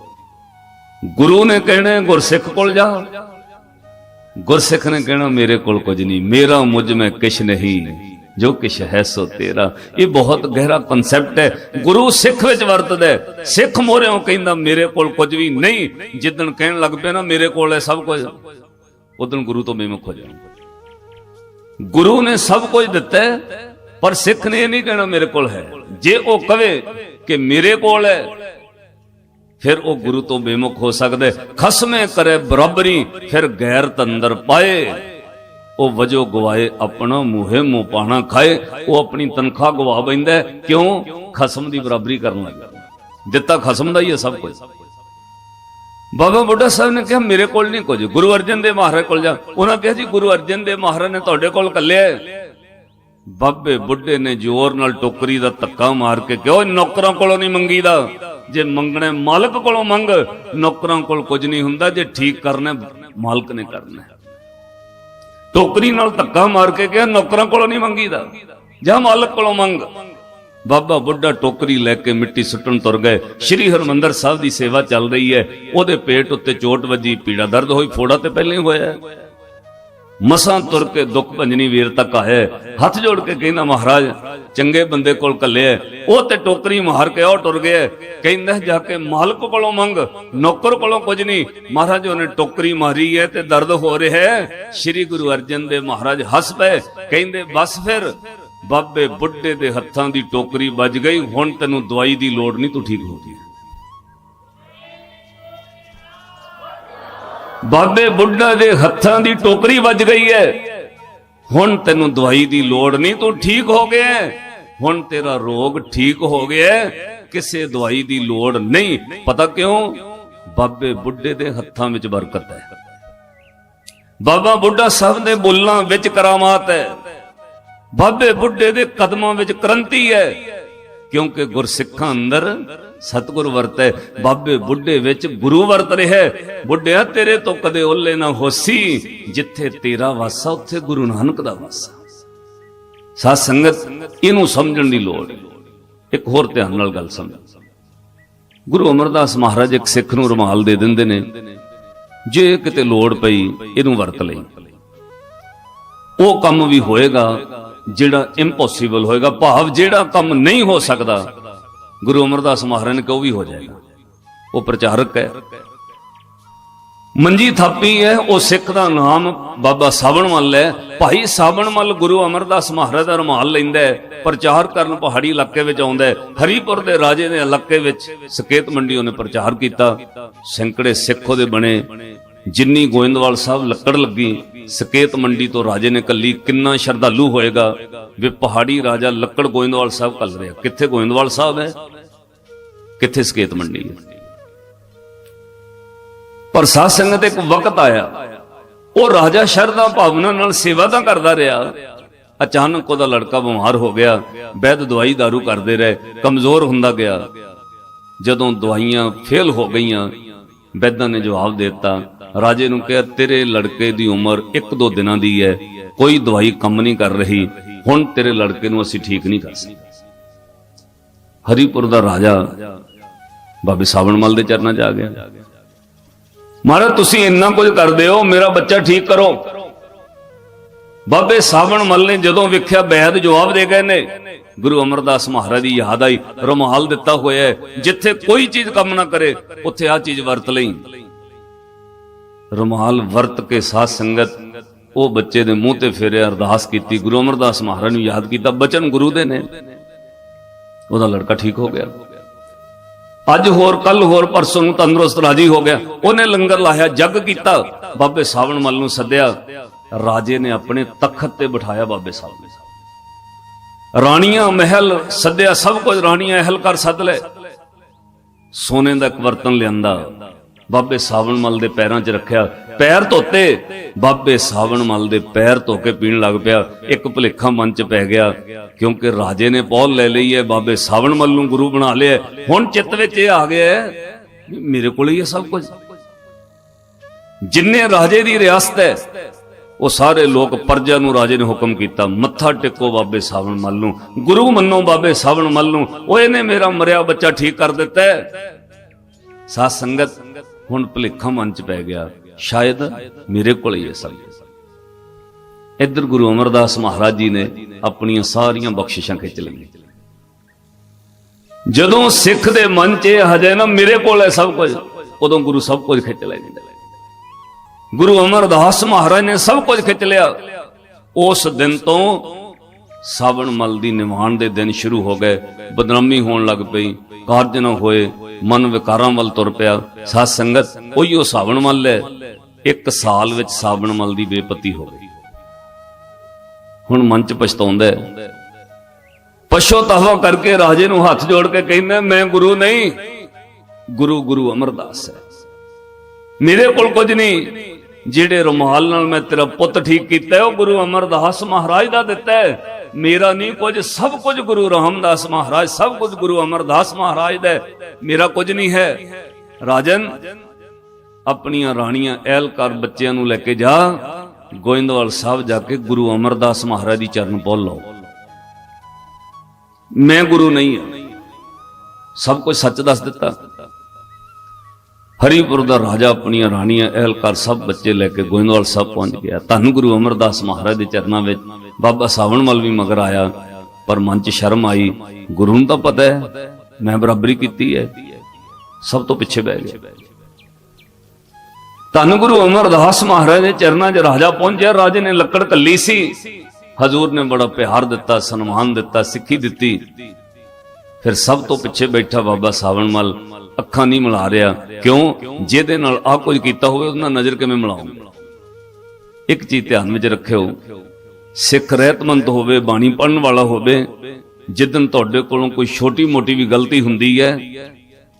ਗੁਰੂ ਨੇ ਕਹਿਣਾ ਗੁਰਸਿੱਖ ਕੋਲ ਜਾ। ਗੁਰਸਿੱਖ ਨੇ ਕਹਿਣਾ, ਮੇਰੇ ਕੋਲ ਕੁਝ ਨਹੀਂ। ਮੇਰਾ ਮੁਝ ਮੈਂ ਕਿਛ ਨਹੀਂ। ਜੋ ਕਿਛ ਹੈ ਸੋ ਤੇਰਾ। ਇਹ ਬਹੁਤ ਗਹਿਰਾ ਕਨਸੈਪਟ ਹੈ। ਗੁਰੂ ਸਿੱਖ ਵਿੱਚ ਵਰਤਦਾ ਸਿੱਖ ਮੋਰਿਓ ਕਹਿੰਦਾ, ਮੇਰੇ ਕੋਲ ਕੁਝ ਵੀ ਨਹੀਂ। ਜਿੱਦਣ ਕਹਿਣ ਲੱਗ ਪਿਆ ਨਾ, ਮੇਰੇ ਕੋਲ ਹੈ ਸਭ ਕੁਝ। ਉਦੋਂ ਗੁਰੂ ਤੋਂ ਬੇਮੁਖ ਹੋ ਜਾਣਾ। ਗੁਰੂ ਨੇ ਸਭ ਕੁਝ ਦਿੱਤਾ ਪਰ ਸਿੱਖ ਨੇ ਇਹ ਨਹੀਂ ਕਹਿਣਾ, ਮੇਰੇ ਕੋਲ ਹੈ। ਜੇ ਉਹ ਕਵੇ ਕਿ ਮੇਰੇ ਕੋਲ ਹੈ, ਫਿਰ ਉਹ ਗੁਰੂ ਤੋਂ ਬੇਮੁਖ ਹੋ ਸਕਦਾ ਖਸਮੇ ਕਰੇ ਬਰਾਬਰੀ, ਫਿਰ ਗੈਰ ਤੰਦਰ ਪਾਏ। ਉਹ ਵਜੋ ਗਵਾਏ ਆਪਣਾ ਮੂਹੇ ਮੂੰਹ ਪਾਣਾ ਖਾਏ, ਉਹ ਆਪਣੀ ਤਨਖਾਹ ਗਵਾ ਬੈਂਦਾ ਕਿਉਂ? ਖਸਮ ਦੀ ਬਰਾਬਰੀ ਕਰਨ ਲੱਗਾ। ਦਿੱਤਾ ਖਸਮ ਦਾ ਹੀ ਹੈ ਸਭ ਕੁਝ। ਬਾਬਾ ਬੁੱਢਾ ਸਾਹਿਬ ਨੇ ਕਿਹਾ, ਮੇਰੇ ਕੋਲ ਨਹੀਂ ਕੁਝ। ਗੁਰੂ ਅਰਜਨ ਦੇਵ ਮਹਾਰਾਜ ਕੋਲ ਜਾ। ਉਹਨਾਂ ਕਿਹਾ, ਜੀ, ਗੁਰੂ ਅਰਜਨ ਦੇਵ ਮਹਾਰਾਜ ਨੇ ਤੁਹਾਡੇ ਕੋਲ ਕੱਲਿਆ ਬਾਬੇ ਬੁੱਢੇ ਨੇ ਜ਼ੋਰ ਨਾਲ ਟੋਕਰੀ ਦਾ ਧੱਕਾ ਮਾਰ ਕੇ ਕਿਹਾ ਨੌਕਰਾਂ ਕੋਲੋਂ ਨਹੀਂ ਮੰਗੀਦਾ। ਜੇ ਮੰਗਣਾ ਮਾਲਕ ਕੋਲੋਂ ਮੰਗ। ਨੌਕਰਾਂ ਕੋਲ ਕੁਝ ਨਹੀਂ ਹੁੰਦਾ। ਜੇ ਠੀਕ ਕਰਨਾ ਮਾਲਕ ਨੇ ਕਰਨਾ ਟੋਕਰੀ ਨਾਲ ਧੱਕਾ ਮਾਰ ਕੇ ਕਿਹਾ, ਨੌਕਰਾਂ ਕੋਲੋਂ ਨਹੀਂ ਮੰਗੀਦਾ। ਜਾਂ ਮਾਲਕ ਕੋਲੋਂ ਮੰਗ। ਬਾਬਾ ਬੁੱਢਾ ਟੋਕਰੀ ਲੈ ਕੇ ਮਿੱਟੀ ਸੁੱਟਣ ਤੁਰ ਗਏ। ਸ਼੍ਰੀ ਹਰਮੰਦਰ ਸਾਹਿਬ ਦੀ ਸੇਵਾ ਚੱਲ ਰਹੀ ਹੈ। ਉਹਦੇ ਪੇਟ ਉੱਤੇ ਚੋਟ ਵੱਜੀ, ਪੀੜਾ ਦਰਦ ਹੋਈ, ਫੋੜਾ ਤੇ ਪਹਿਲਾਂ ਹੀ ਹੋਇਆ। ਮਸਾਂ ਤੁਰ ਕੇ ਦੁੱਖ ਭੰਜਨੀ ਵੀਰ ਤੱਕ ਆਏ ਹੱਥ ਜੋੜ ਕੇ ਕਹਿੰਦਾ, ਮਹਾਰਾਜ, ਚੰਗੇ ਬੰਦੇ ਕੋਲ ਕੱਲਿਆ ਉਹ ਤੇ ਟੋਕਰੀ ਮਾਰ ਕੇ ਉਹ ਟੁਰ ਗਿਆ ਕਹਿੰਦਾ ਜਾ ਕੇ, ਮਾਲਕ ਕੋਲੋਂ ਮੰਗ, ਨੌਕਰ ਕੋਲੋਂ ਕੁਝ ਨਹੀਂ। ਮਹਾਰਾਜ, ਉਹਨੇ ਟੋਕਰੀ ਮਾਰੀ ਹੈ ਤੇ ਦਰਦ ਹੋ ਰਿਹਾ ਹੈ ਸ੍ਰੀ ਗੁਰੂ ਅਰਜਨ ਦੇ ਮਹਾਰਾਜ ਹੱਸ ਪਏ। ਕਹਿੰਦੇ, ਬਸ ਫਿਰ। ਬਾਬੇ ਬੁੱਢੇ ਦੇ ਹੱਥਾਂ ਦੀ ਟੋਕਰੀ ਵੱਜ ਗਈ। ਹੁਣ ਤੈਨੂੰ ਦਵਾਈ ਦੀ ਲੋੜ ਨਹੀਂ, ਤੂੰ ਠੀਕ ਹੋ ਗਿਆ। ਬਾਬੇ ਬੁੱਢਾ ਦੇ ਹੱਥਾਂ ਦੀ ਟੋਕਰੀ ਵੱਜ ਗਈ ਹੈ ਹੁਣ ਤੈਨੂੰ ਦਵਾਈ ਦੀ ਲੋੜ ਨਹੀਂ, ਤੂੰ ਠੀਕ ਹੋ ਗਿਆ ਹੁਣ ਤੇਰਾ ਰੋਗ ਠੀਕ ਹੋ ਗਿਆ ਕਿਸੇ ਦਵਾਈ ਦੀ ਲੋੜ ਨਹੀਂ। ਪਤਾ ਕਿਉਂ? ਬਾਬੇ ਬੁੱਢੇ ਦੇ ਹੱਥਾਂ ਵਿੱਚ ਬਰਕਤ ਹੈ ਬਾਬਾ ਬੁੱਢਾ ਸਾਹਿਬ ਦੇ ਬੁੱਲਾਂ ਵਿੱਚ ਕਰਾਮਾਤ ਹੈ ਬਾਬੇ ਬੁੱਢੇ ਦੇ ਕਦਮਾਂ ਵਿੱਚ ਕ੍ਰਾਂਤੀ ਹੈ ਕਿਉਂਕਿ ਗੁਰਸਿੱਖਾਂ ਅੰਦਰ ਸਤਿਗੁਰ ਵਰਤੈ, ਬਾਬੇ ਬੁੱਢੇ ਵਿੱਚ ਗੁਰੂ ਵਰਤ ਰਿਹਾ ਬੁੱਢਿਆ, ਤੇਰੇ ਤੋਂ ਕਦੇ ਓਲੇ ਨਾ ਹੋਸੀ, ਜਿੱਥੇ ਤੇਰਾ ਵਾਸਾ, ਉੱਥੇ ਗੁਰੂ ਨਾਨਕ ਦਾ ਵਾਸਾ। ਸਾਧ ਸੰਗਤ, ਇਹਨੂੰ ਸਮਝਣ ਦੀ ਲੋੜ ਇੱਕ ਹੋਰ ਧਿਆਨ ਨਾਲ ਗੱਲ ਸਮਝ। ਗੁਰੂ ਅਮਰਦਾਸ ਮਹਾਰਾਜ ਇੱਕ ਸਿੱਖ ਨੂੰ ਰੁਮਾਲ ਦੇ ਦਿੰਦੇ ਨੇ। ਜੇ ਕਿਤੇ ਲੋੜ ਪਈ, ਇਹਨੂੰ ਵਰਤ ਲਈ। ਉਹ ਕੰਮ ਵੀ ਹੋਏਗਾ ਜਿਹੜਾ ਇੰਪੋਸੀਬਲ ਹੋਏਗਾ, ਭਾਵ ਜਿਹੜਾ ਕੰਮ ਨਹੀਂ ਹੋ ਸਕਦਾ, ਗੁਰੂ ਅਮਰਦਾਸ ਮਹਾਰਾਜ ਨੇ ਕਿਹਾ, ਉਹ ਵੀ ਹੋ ਜਾਏਗਾ। ਉਹ ਪ੍ਰਚਾਰਕ ਹੈ। ਮੰਜੀ ਥਾਪੀ ਹੈ, ਉਹ ਸਿੱਖ ਦਾ ਨਾਮ ਬਾਬਾ ਸਾਬਣਮੱਲ ਹੈ। ਭਾਈ ਸਾਬਣਮੱਲ ਗੁਰੂ ਅਮਰਦਾਸ ਮਹਾਰਾਜ ਦਾ ਰੁਮਾਲ ਲੈਂਦਾ ਹੈ, ਪ੍ਰਚਾਰ ਕਰਨ ਪਹਾੜੀ ਇਲਾਕੇ ਵਿੱਚ ਆਉਂਦਾ ਹੈ। ਹਰੀਪੁਰ ਦੇ ਰਾਜੇ ਦੇ ਇਲਾਕੇ ਵਿੱਚ ਸਕੇਤ ਮੰਡੀ ਉਹਨੇ ਪ੍ਰਚਾਰ ਕੀਤਾ। ਸੈਂਕੜੇ ਸਿੱਖ ਉਹਦੇ ਬਣੇ। ਜਿੰਨੀ ਗੋਇੰਦਵਾਲ ਸਾਹਿਬ ਲੱਕੜ ਲੱਗੀ, ਸਕੇਤ ਮੰਡੀ ਤੋਂ ਰਾਜੇ ਨੇ ਕੱਲੀ, ਕਿੰਨਾ ਸ਼ਰਧਾਲੂ ਹੋਏਗਾ? ਵੀ ਪਹਾੜੀ ਰਾਜਾ ਲੱਕੜ ਗੋਇੰਦਵਾਲ ਸਾਹਿਬ ਕੱਲ ਰਿਹਾ। ਕਿੱਥੇ ਗੋਇੰਦਵਾਲ ਸਾਹਿਬ ਹੈ? ਕਿੱਥੇ ਸਕੇਤ ਮੰਡੀ ਹੈ? ਪਰ ਸਾਧ ਸੰਗਤ ਇੱਕ ਵਕਤ ਆਇਆ। ਉਹ ਰਾਜਾ ਸ਼ਰਧਾ ਭਾਵਨਾ ਨਾਲ ਸੇਵਾ ਤਾਂ ਕਰਦਾ ਰਿਹਾ। ਅਚਾਨਕ ਉਹਦਾ ਲੜਕਾ ਬਿਮਾਰ ਹੋ ਗਿਆ। ਵੈਦ ਦਵਾਈ दारू ਕਰਦੇ ਰਹੇ। ਕਮਜ਼ੋਰ ਹੁੰਦਾ ਗਿਆ। ਜਦੋਂ ਦਵਾਈਆਂ ਫੇਲ ਹੋ ਗਈਆਂ ਵੈਦਾਂ ਨੇ ਜਵਾਬ ਦੇ ਦਿੱਤਾ ਰਾਜੇ ਨੂੰ ਕਿਹਾ, ਤੇਰੇ ਲੜਕੇ ਦੀ ਉਮਰ 1-2 ਦਿਨਾਂ ਦੀ ਹੈ, ਕੋਈ ਦਵਾਈ ਕੰਮ ਨਹੀਂ ਕਰ ਰਹੀ, ਹੁਣ ਤੇਰੇ ਲੜਕੇ ਨੂੰ ਅਸੀਂ ਠੀਕ ਨਹੀਂ ਕਰ ਸਕਦੇ। ਹਰੀਪੁਰ ਦਾ ਰਾਜਾ ਬਾਬੇ ਸਾਵਣਮਲ ਦੇ ਚਰਨਾਂ 'ਚ ਆ ਗਿਆ। ਮਹਾਰਾਜ, ਤੁਸੀਂ ਇੰਨਾ ਕੁਝ ਕਰਦੇ ਹੋ, ਮੇਰਾ ਬੱਚਾ ਠੀਕ ਕਰੋ। ਬਾਬੇ ਸਾਵਣਮਲ ਨੇ ਜਦੋਂ ਵੇਖਿਆ, ਬੈਦ ਜਵਾਬ ਦੇ ਗਏ ਨੇ, ਗੁਰੂ ਅਮਰਦਾਸ ਮਹਾਰਾਜ ਦੀ ਯਾਦ ਆਈ, ਰੁਮਾਲ ਦਿੱਤਾ ਹੋਇਆ ਹੈ, ਜਿੱਥੇ ਕੋਈ ਚੀਜ਼ ਕੰਮ ਨਾ ਕਰੇ, ਉੱਥੇ ਆ ਚੀਜ਼ ਵਰਤ ਲਈ। ਰੁਮਾਲ ਵਰਤ ਕੇ ਸਾਧ ਸੰਗਤ ਉਹ ਬੱਚੇ ਦੇ ਮੂੰਹ ਤੇ ਫੇਰਿਆ, ਅਰਦਾਸ ਕੀਤੀ, ਗੁਰੂ ਅਮਰਦਾਸ ਮਹਾਰਾਜ ਨੂੰ ਯਾਦ ਕੀਤਾ, ਬਚਨ ਗੁਰੂ ਦੇ ਨੇ। ਉਹਦਾ ਲੜਕਾ ਠੀਕ ਹੋ ਗਿਆ। ਅੱਜ ਹੋਰ ਕੱਲ ਹੋਰ, ਪਰਸੋਂ ਨੂੰ ਤੰਦਰੁਸਤ, ਰਾਜੀ ਹੋ ਗਿਆ। ਉਹਨੇ ਲੰਗਰ ਲਾਇਆ, ਜੱਗ ਕੀਤਾ, ਬਾਬੇ ਸਾਵਣ ਮਲ ਨੂੰ ਸੱਦਿਆ। ਰਾਜੇ ਨੇ ਆਪਣੇ ਤਖਤ ਤੇ ਬਿਠਾਇਆ ਬਾਬੇ ਸਾਹਿਬ ਨੇ ਰਾਣੀਆਂ ਮਹਿਲ ਸੱਦਿਆ, ਸਭ ਕੁਝ ਰਾਣੀਆਂ ਅਹਿਲ ਕਰ ਸੱਦ ਲੈ ਸੋਨੇ ਦਾ ਇੱਕ ਬਰਤਨ ਲਿਆਂਦਾ। ਬਾਬੇ ਸਾਵਣ ਮਲ ਦੇ ਪੈਰਾਂ 'ਚ ਰੱਖਿਆ ਪੈਰ ਧੋਤੇ। ਬਾਬੇ ਸਾਵਣ ਮਲ ਦੇ ਪੈਰ ਧੋ ਕੇ ਪੀਣ ਲੱਗ ਪਿਆ। ਇੱਕ ਭੁਲੇਖਾ ਮਨ 'ਚ ਪੈ ਗਿਆ ਕਿਉਂਕਿ ਰਾਜੇ ਨੇ ਪੌਲ ਲੈ ਲਈ ਹੈ ਬਾਬੇ ਸਾਵਣ ਮਲ ਨੂੰ ਗੁਰੂ ਬਣਾ ਲਿਆ ਹੁਣ ਚਿੱਤ ਵਿੱਚ ਇਹ ਆ ਗਿਆ ਹੈ, ਮੇਰੇ ਕੋਲ ਹੀ ਇਹ ਸਭ ਕੁਝ। ਜਿੰਨੇ ਰਾਜੇ ਦੀ ਰਿਆਸਤ ਹੈ ਉਹ ਸਾਰੇ ਲੋਕ ਪਰਜਾ ਨੂੰ ਰਾਜੇ ਨੇ ਹੁਕਮ ਕੀਤਾ ਮੱਥਾ ਟੇਕੋ ਬਾਬੇ ਸਾਵਣ ਮਲ ਨੂੰ। ਗੁਰੂ ਮੰਨੋ ਬਾਬੇ ਸਾਵਣ ਮਲ ਨੂੰ। ਉਹ ਇਹਨੇ ਮੇਰਾ ਮਰਿਆ ਬੱਚਾ ਠੀਕ ਕਰ ਦਿੱਤਾ ਹੈ। ਸਾਧ ਸੰਗਤ ਹੁਣ ਭੁਲੇਖਾ ਮਨ ਚ ਪੈ ਗਿਆ, ਸ਼ਾਇਦ ਮੇਰੇ ਕੋਲ ਹੀ ਇਹ ਸਭ। ਇੱਧਰ ਗੁਰੂ ਅਮਰਦਾਸ ਮਹਾਰਾਜ ਜੀ ਨੇ ਆਪਣੀਆਂ ਸਾਰੀਆਂ ਬਖਸ਼ਿਸ਼ਾਂ ਖਿੱਚ ਲਈਆਂ। ਜਦੋਂ ਸਿੱਖ ਦੇ ਮਨ 'ਚ ਇਹ ਹਜੇ ਨਾ ਮੇਰੇ ਕੋਲ ਹੈ ਸਭ ਕੁਝ, ਉਦੋਂ ਗੁਰੂ ਸਭ ਕੁਝ ਖਿੱਚ ਲੈ ਜਾਂਦੇ। ਗੁਰੂ ਅਮਰਦਾਸ ਮਹਾਰਾਜ ਨੇ ਸਭ ਕੁਝ ਖਿੱਚ ਲਿਆ। ਉਸ ਦਿਨ ਤੋਂ ਸਾਵਣ ਮਲ ਦੀ ਨਿਵਾਣ ਦੇ ਦਿਨ ਸ਼ੁਰੂ ਹੋ ਗਏ, ਬਦਨਾਮੀ ਹੋਣ ਲੱਗ ਪਈ ਕਾਰਜ ਨਾ ਹੋਏ, ਮਨ ਵਿਕਾਰਾਂ ਵੱਲ ਤੁਰ ਪਿਆ। ਸਾਧ ਸੰਗਤ, ਉਹੀਓ ਸਾਵਣ ਮਲ ਹੈ। ਇੱਕ ਸਾਲ ਵਿੱਚ ਸਾਵਣ ਮਲ ਦੀ ਬੇਪਤੀ ਹੋ ਗਈ। ਹੁਣ ਮਨ ਚ ਪਛਤਾਉਂਦਾ ਹੈ। ਪਛਤਾਵਾ ਕਰਕੇ ਰਾਜੇ ਨੂੰ ਹੱਥ ਜੋੜ ਕੇ ਕਹਿੰਦਾ, ਮੈਂ ਗੁਰੂ ਨਹੀਂ। ਗੁਰੂ ਗੁਰੂ ਅਮਰਦਾਸ ਹੈ। ਮੇਰੇ ਕੋਲ ਕੁਝ ਨਹੀਂ। ਜਿਹੜੇ ਰੁਮਾਲ ਨਾਲ ਮੈਂ ਤੇਰਾ ਪੁੱਤ ਠੀਕ ਕੀਤਾ ਉਹ ਗੁਰੂ ਅਮਰਦਾਸ ਮਹਾਰਾਜ ਦਾ ਦਿੱਤਾ ਹੈ। ਮੇਰਾ ਨਹੀਂ ਕੁਝ, ਸਭ ਕੁਝ ਗੁਰੂ ਰਾਮਦਾਸ ਮਹਾਰਾਜ, ਸਭ ਕੁਝ ਗੁਰੂ ਅਮਰਦਾਸ ਮਹਾਰਾਜ ਦਾ ਮੇਰਾ ਕੁਝ ਨਹੀਂ ਹੈ। ਰਾਜਨ, ਆਪਣੀਆਂ ਰਾਣੀਆਂ ਐਲਕਾਰ ਬੱਚਿਆਂ ਨੂੰ ਲੈ ਕੇ ਜਾ। ਗੋਇੰਦਵਾਲ ਸਾਹਿਬ ਜਾ ਕੇ ਗੁਰੂ ਅਮਰਦਾਸ ਮਹਾਰਾਜ ਦੀ ਚਰਨ ਪੋਲ ਲਓ। ਮੈਂ ਗੁਰੂ ਨਹੀਂ ਹਾਂ। ਸਭ ਕੁਝ ਸੱਚ ਦੱਸ ਦਿੱਤਾ। ਹਰੀਪੁਰ ਦਾ ਰਾਜਾ ਆਪਣੀਆਂ ਰਾਣੀਆਂ, ਅਹਿਲਕਾਰ ਸਭ ਬੱਚੇ ਲੈ ਕੇ ਗੋਇੰਦਵਾਲ ਸਾਹਿਬ ਪਹੁੰਚ ਗਿਆ। ਧੰਨ ਗੁਰੂ ਅਮਰਦਾਸ ਮਹਾਰਾਜ ਦੇ ਚਰਨਾਂ ਵਿੱਚ ਬਾਬਾ ਸਾਵਣਮਲ ਵੀ ਮਗਰ ਆਇਆ, ਪਰ ਮਨ 'ਚ ਸ਼ਰਮ ਆਈ। ਗੁਰੂ ਨੂੰ ਤਾਂ ਪਤਾ ਹੈ, ਮੈਂ ਬਰਾਬਰੀ ਕੀਤੀ ਹੈ। ਸਭ ਤੋਂ ਪਿੱਛੇ ਬਹਿ ਗਿਆ। ਧੰਨ ਗੁਰੂ ਅਮਰਦਾਸ ਮਹਾਰਾਜ ਦੇ ਚਰਨਾਂ 'ਚ ਰਾਜਾ ਪਹੁੰਚਿਆ। ਰਾਜੇ ਨੇ ਲੱਕੜ ਕੱਲੀ ਸੀ। ਹਜ਼ੂਰ ਨੇ ਬੜਾ ਪਿਆਰ ਦਿੱਤਾ, ਸਨਮਾਨ ਦਿੱਤਾ, ਸਿੱਖੀ ਦਿੱਤੀ। ਫਿਰ ਸਭ ਤੋਂ ਪਿੱਛੇ ਬੈਠਾ ਬਾਬਾ ਸਾਵਣਮਲ ਅੱਖਾਂ ਨਹੀਂ ਮਿਲਾ ਰਿਹਾ। ਕਿਉਂ? ਜਿਹਦੇ ਨਾਲ ਆ ਕੁਝ ਕੀਤਾ ਹੋਵੇ ਉਹਨਾਂ ਨਜ਼ਰ ਕਿਵੇਂ ਮਿਲਾਉਂਗੇ ਇੱਕ ਚੀਜ਼ ਧਿਆਨ ਵਿੱਚ ਰੱਖਿਓ। ਸਿੱਖ ਰਹਿਤਮੰਦ ਹੋਵੇ, ਬਾਣੀ ਪੜਨ ਵਾਲਾ ਹੋਵੇ ਜਿੱਦਨ ਤੁਹਾਡੇ ਕੋਲੋਂ ਕੋਈ ਛੋਟੀ ਮੋਟੀ ਵੀ ਗਲਤੀ ਹੁੰਦੀ ਹੈ,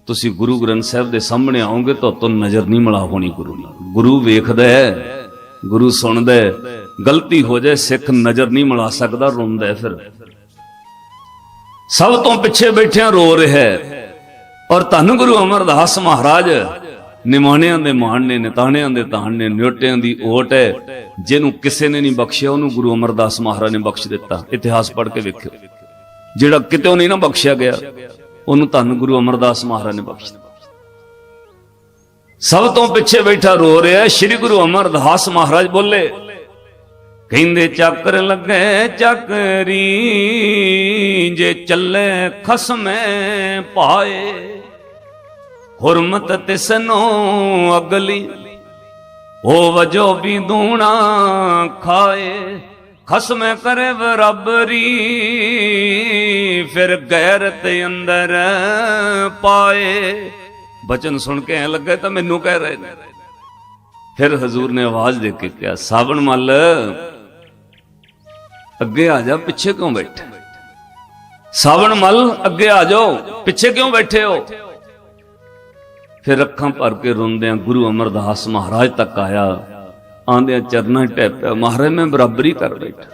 ਤੁਸੀਂ ਗੁਰੂ ਗ੍ਰੰਥ ਸਾਹਿਬ ਦੇ ਸਾਹਮਣੇ ਆਓਗੇ ਤਾਂ ਤੋਂ ਨਜ਼ਰ ਨਹੀਂ ਮਿਲਾ ਹੋਣੀ ਗੁਰੂ ਨਾਲ। ਗੁਰੂ ਵੇਖਦਾ ਹੈ, ਗੁਰੂ ਸੁਣਦਾ ਹੈ। ਗਲਤੀ ਹੋ ਜਾਏ, ਸਿੱਖ ਨਜ਼ਰ ਨਹੀਂ ਮਿਲਾ ਸਕਦਾ, ਰੋਂਦਾ ਫਿਰ। ਸਭ ਤੋਂ ਪਿੱਛੇ ਬੈਠਿਆ ਰੋ ਰਿਹਾ ਹੈ। ਔਰ ਧੰਨ ਗੁਰੂ ਅਮਰਦਾਸ ਮਹਾਰਾਜ, ਨਿਮਾਣਿਆਂ ਦੇ ਮਾਣ ਨੇ ਨਿਤਾਣਿਆਂ ਦੇ ਤਾਣ ਨੇ ਨਿਉਟਿਆਂ ਦੀ ਓਟ ਹੈ, ਜਿਹਨੂੰ ਕਿਸੇ ਨੇ ਨਹੀਂ ਬਖਸ਼ਿਆ, ਉਹਨੂੰ ਗੁਰੂ ਅਮਰਦਾਸ ਮਹਾਰਾਜ ਨੇ ਬਖਸ਼ ਦਿੱਤਾ। ਇਤਿਹਾਸ ਪੜ੍ਹ ਕੇ ਵੇਖਿਓ। ਜਿਹੜਾ ਕਿਤੇ ਨਹੀਂ ਨਾ ਬਖਸ਼ਿਆ ਗਿਆ, ਉਹਨੂੰ ਧੰਨ ਗੁਰੂ ਅਮਰਦਾਸ ਮਹਾਰਾਜ ਨੇ ਬਖਸ਼ ਦਿੱਤਾ। ਸਭ ਤੋਂ ਪਿੱਛੇ ਬੈਠਾ ਰੋ ਰਿਹਾ ਸ੍ਰੀ ਗੁਰੂ ਅਮਰਦਾਸ ਮਹਾਰਾਜ ਬੋਲੇ ਕਹਿੰਦੇ ਚੱਕਰ ਲੱਗੇ ਚੱਕਰੀ, ਜੇ ਚੱਲੇ ਖਸਮੇ ਪਾਏ। ਹੁਰਮਤ ਤਿਸਨੋ ਅਗਲੀ, ਉਹ ਵਜੋ ਵੀ ਦੂਣਾ ਖਾਏ। ਖਸਮੇ ਕਰੇ ਬਰਾਬਰੀ ਫਿਰ ਗੈਰਤ ਅੰਦਰ ਪਾਏ। ਬਚਨ ਸੁਣ ਕੇ ਐ ਲੱਗਾ ਤਾਂ ਮੈਨੂੰ ਕਹਿ ਰਹੇ ਨੇ। ਫਿਰ ਹਜ਼ੂਰ ਨੇ ਆਵਾਜ਼ ਦੇ ਕੇ ਕਿਹਾ ਸਾਵਣ ਮੱਲ ਅੱਗੇ ਆ ਜਾ, ਪਿੱਛੇ ਕਿਉਂ ਬੈਠੇ? ਸਾਵਣ ਮੱਲ, ਅੱਗੇ ਆ ਜਾਓ, ਪਿੱਛੇ ਕਿਉਂ ਬੈਠੇ ਹੋ? ਫਿਰ ਅੱਖਾਂ ਭਰ ਕੇ ਰੋਂਦਿਆਂ ਗੁਰੂ ਅਮਰਦਾਸ ਮਹਾਰਾਜ ਤੱਕ ਆਇਆ। ਆਂਦਿਆਂ ਚਰਨਾਂ ਟੈਪਿਆ ਮਹਾਰਾਜ, ਮੈਂ ਬਰਾਬਰੀ ਕਰ ਬੈਠਾ।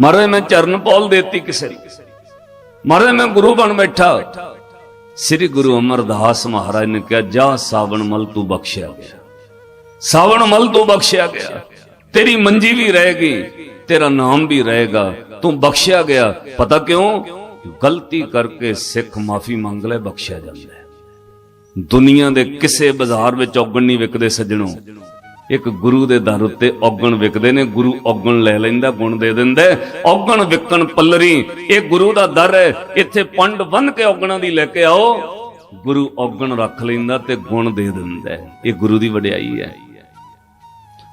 ਮਹਾਰਾਜ, ਮੈਂ ਚਰਨ ਪੌਲ ਦੇਤੀ ਕਿਸੇ ਨੂੰ। ਮਹਾਰਾਜ, ਮੈਂ ਗੁਰੂ ਬਣ ਬੈਠਾ। ਸ੍ਰੀ ਗੁਰੂ ਅਮਰਦਾਸ ਮਹਾਰਾਜ ਨੇ ਕਿਹਾ, ਜਾ ਸਾਵਣ ਮਲ ਤੂੰ ਬਖਸ਼ਿਆ ਗਿਆ। ਸਾਵਣ ਮਲ ਤੂੰ ਬਖਸ਼ਿਆ ਗਿਆ। ਤੇਰੀ ਮੰਜੀ ਵੀ ਰਹਿ ਗਈ। ਤੇਰਾ ਨਾਮ ਵੀ ਰਹੇਗਾ। ਤੂੰ ਬਖਸ਼ਿਆ ਗਿਆ। ਪਤਾ ਕਿਉਂ? ਗਲਤੀ ਕਰਕੇ ਸਿੱਖ ਮਾਫੀ ਮੰਗ ਲੈ, ਬਖਸ਼ਿਆ ਜਾਂਦਾ ਹੈ। ਦੁਨੀਆ ਦੇ ਕਿਸੇ ਬਾਜ਼ਾਰ ਵਿੱਚ ਔਗਣ ਨਹੀਂ ਵਿਕਦੇ ਸੱਜਣੋ। ਇੱਕ ਗੁਰੂ ਦੇ ਦਰ ਉੱਤੇ ਔਗਣ ਵਿਕਦੇ ਨੇ। ਗੁਰੂ ਔਗਣ ਲੈ ਲੈਂਦਾ, ਗੁਣ ਦੇ ਦਿੰਦਾ ਔਗਣ ਵਿਕਣ ਪੱਲਰੀ, ਇਹ ਗੁਰੂ ਦਾ ਦਰ ਹੈ। ਇੱਥੇ ਪੰਡ ਬੰਨ ਕੇ ਔਗਣਾਂ ਦੀ ਲੈ ਕੇ ਆਓ। ਗੁਰੂ ਔਗਣ ਰੱਖ ਲੈਂਦਾ ਤੇ ਗੁਣ ਦੇ ਦਿੰਦਾ ਇਹ ਗੁਰੂ ਦੀ ਵਡਿਆਈ ਹੈ।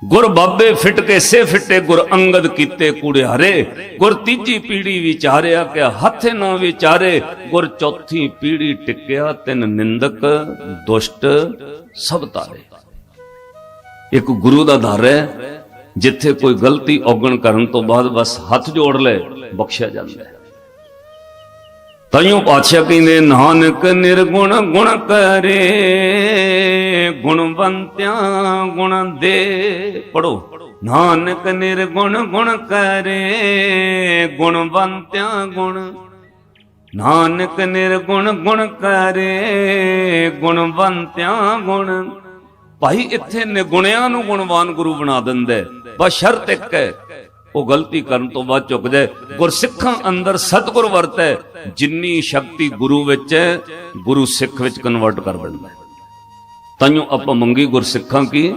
ਗੁਰ ਬਾਬੇ ਫਿੱਟ ਕੇ ਸੇ ਫਿੱਟੇ, ਗੁਰ ਅੰਗਦ ਕੀਤੇ ਕੁੜਿਆਰੇ ਗੁਰ ਤੀਜੀ ਪੀੜੀ ਵਿਚਾਰਿਆ ਕਿ ਹੱਥੇ ਨਾ ਵਿਚਾਰੇ। ਗੁਰ ਚੌਥੀ ਪੀੜੀ ਟਿਕਿਆ ਤਿੰਨ ਨਿੰਦਕ, ਦੁਸ਼ਟ ਸਭ ਤਾਰੇ। ਇੱਕ ਗੁਰੂ ਦਾ ਦਰ ਹੈ, ਜਿੱਥੇ ਕੋਈ ਗਲਤੀ ਔਗਣ ਕਰਨ ਤੋਂ ਬਾਅਦ ਬਸ ਹੱਥ ਜੋੜ ਲੈ, ਬਖਸ਼ਿਆ ਜਾਂਦਾ ਹੈ। ਤਾਈਓ ਪਾਤਸ਼ਾਹ ਕਹਿੰਦੇ, ਨਾਨਕ ਨਿਰਗੁਣ ਗੁਣ ਕਰੇ, ਗੁਣਵੰਤਿਆਂ ਗੁਣ ਦੇ। ਪੜੋ ਨਾਨਕ ਨਿਰਗੁਣ ਗੁਣ ਕਰੇ, ਗੁਣਵੰਤਿਆਂ ਗੁਣ। ਨਾਨਕ ਨਿਰਗੁਣ ਗੁਣ ਕਰੇ, ਗੁਣਵੰਤਿਆਂ ਗੁਣ। ਭਾਈ, ਇੱਥੇ ਨਿਗੁਣਿਆਂ ਨੂੰ ਗੁਣਵਾਨ ਗੁਰੂ ਬਣਾ ਦਿੰਦਾ ਹੈ। ਇੱਕ ਹੈ। ਉਹ ਗਲਤੀ ਕਰਨ ਤੋਂ ਬਾਅਦ ਝੁਕ ਜਾਏ। ਗੁਰਸਿੱਖਾਂ ਅੰਦਰ ਸਤਿਗੁਰ ਵਰਤੈ, ਜਿੰਨੀ ਸ਼ਕਤੀ ਗੁਰੂ ਵਿੱਚ ਹੈ, ਗੁਰੂ ਸਿੱਖ ਵਿੱਚ ਕਨਵਰਟ ਕਰ ਦਿੰਦਾ। ਤਾਈਓ ਆਪਾਂ ਮੰਗੀ ਗੁਰਸਿੱਖਾਂ ਕੀ?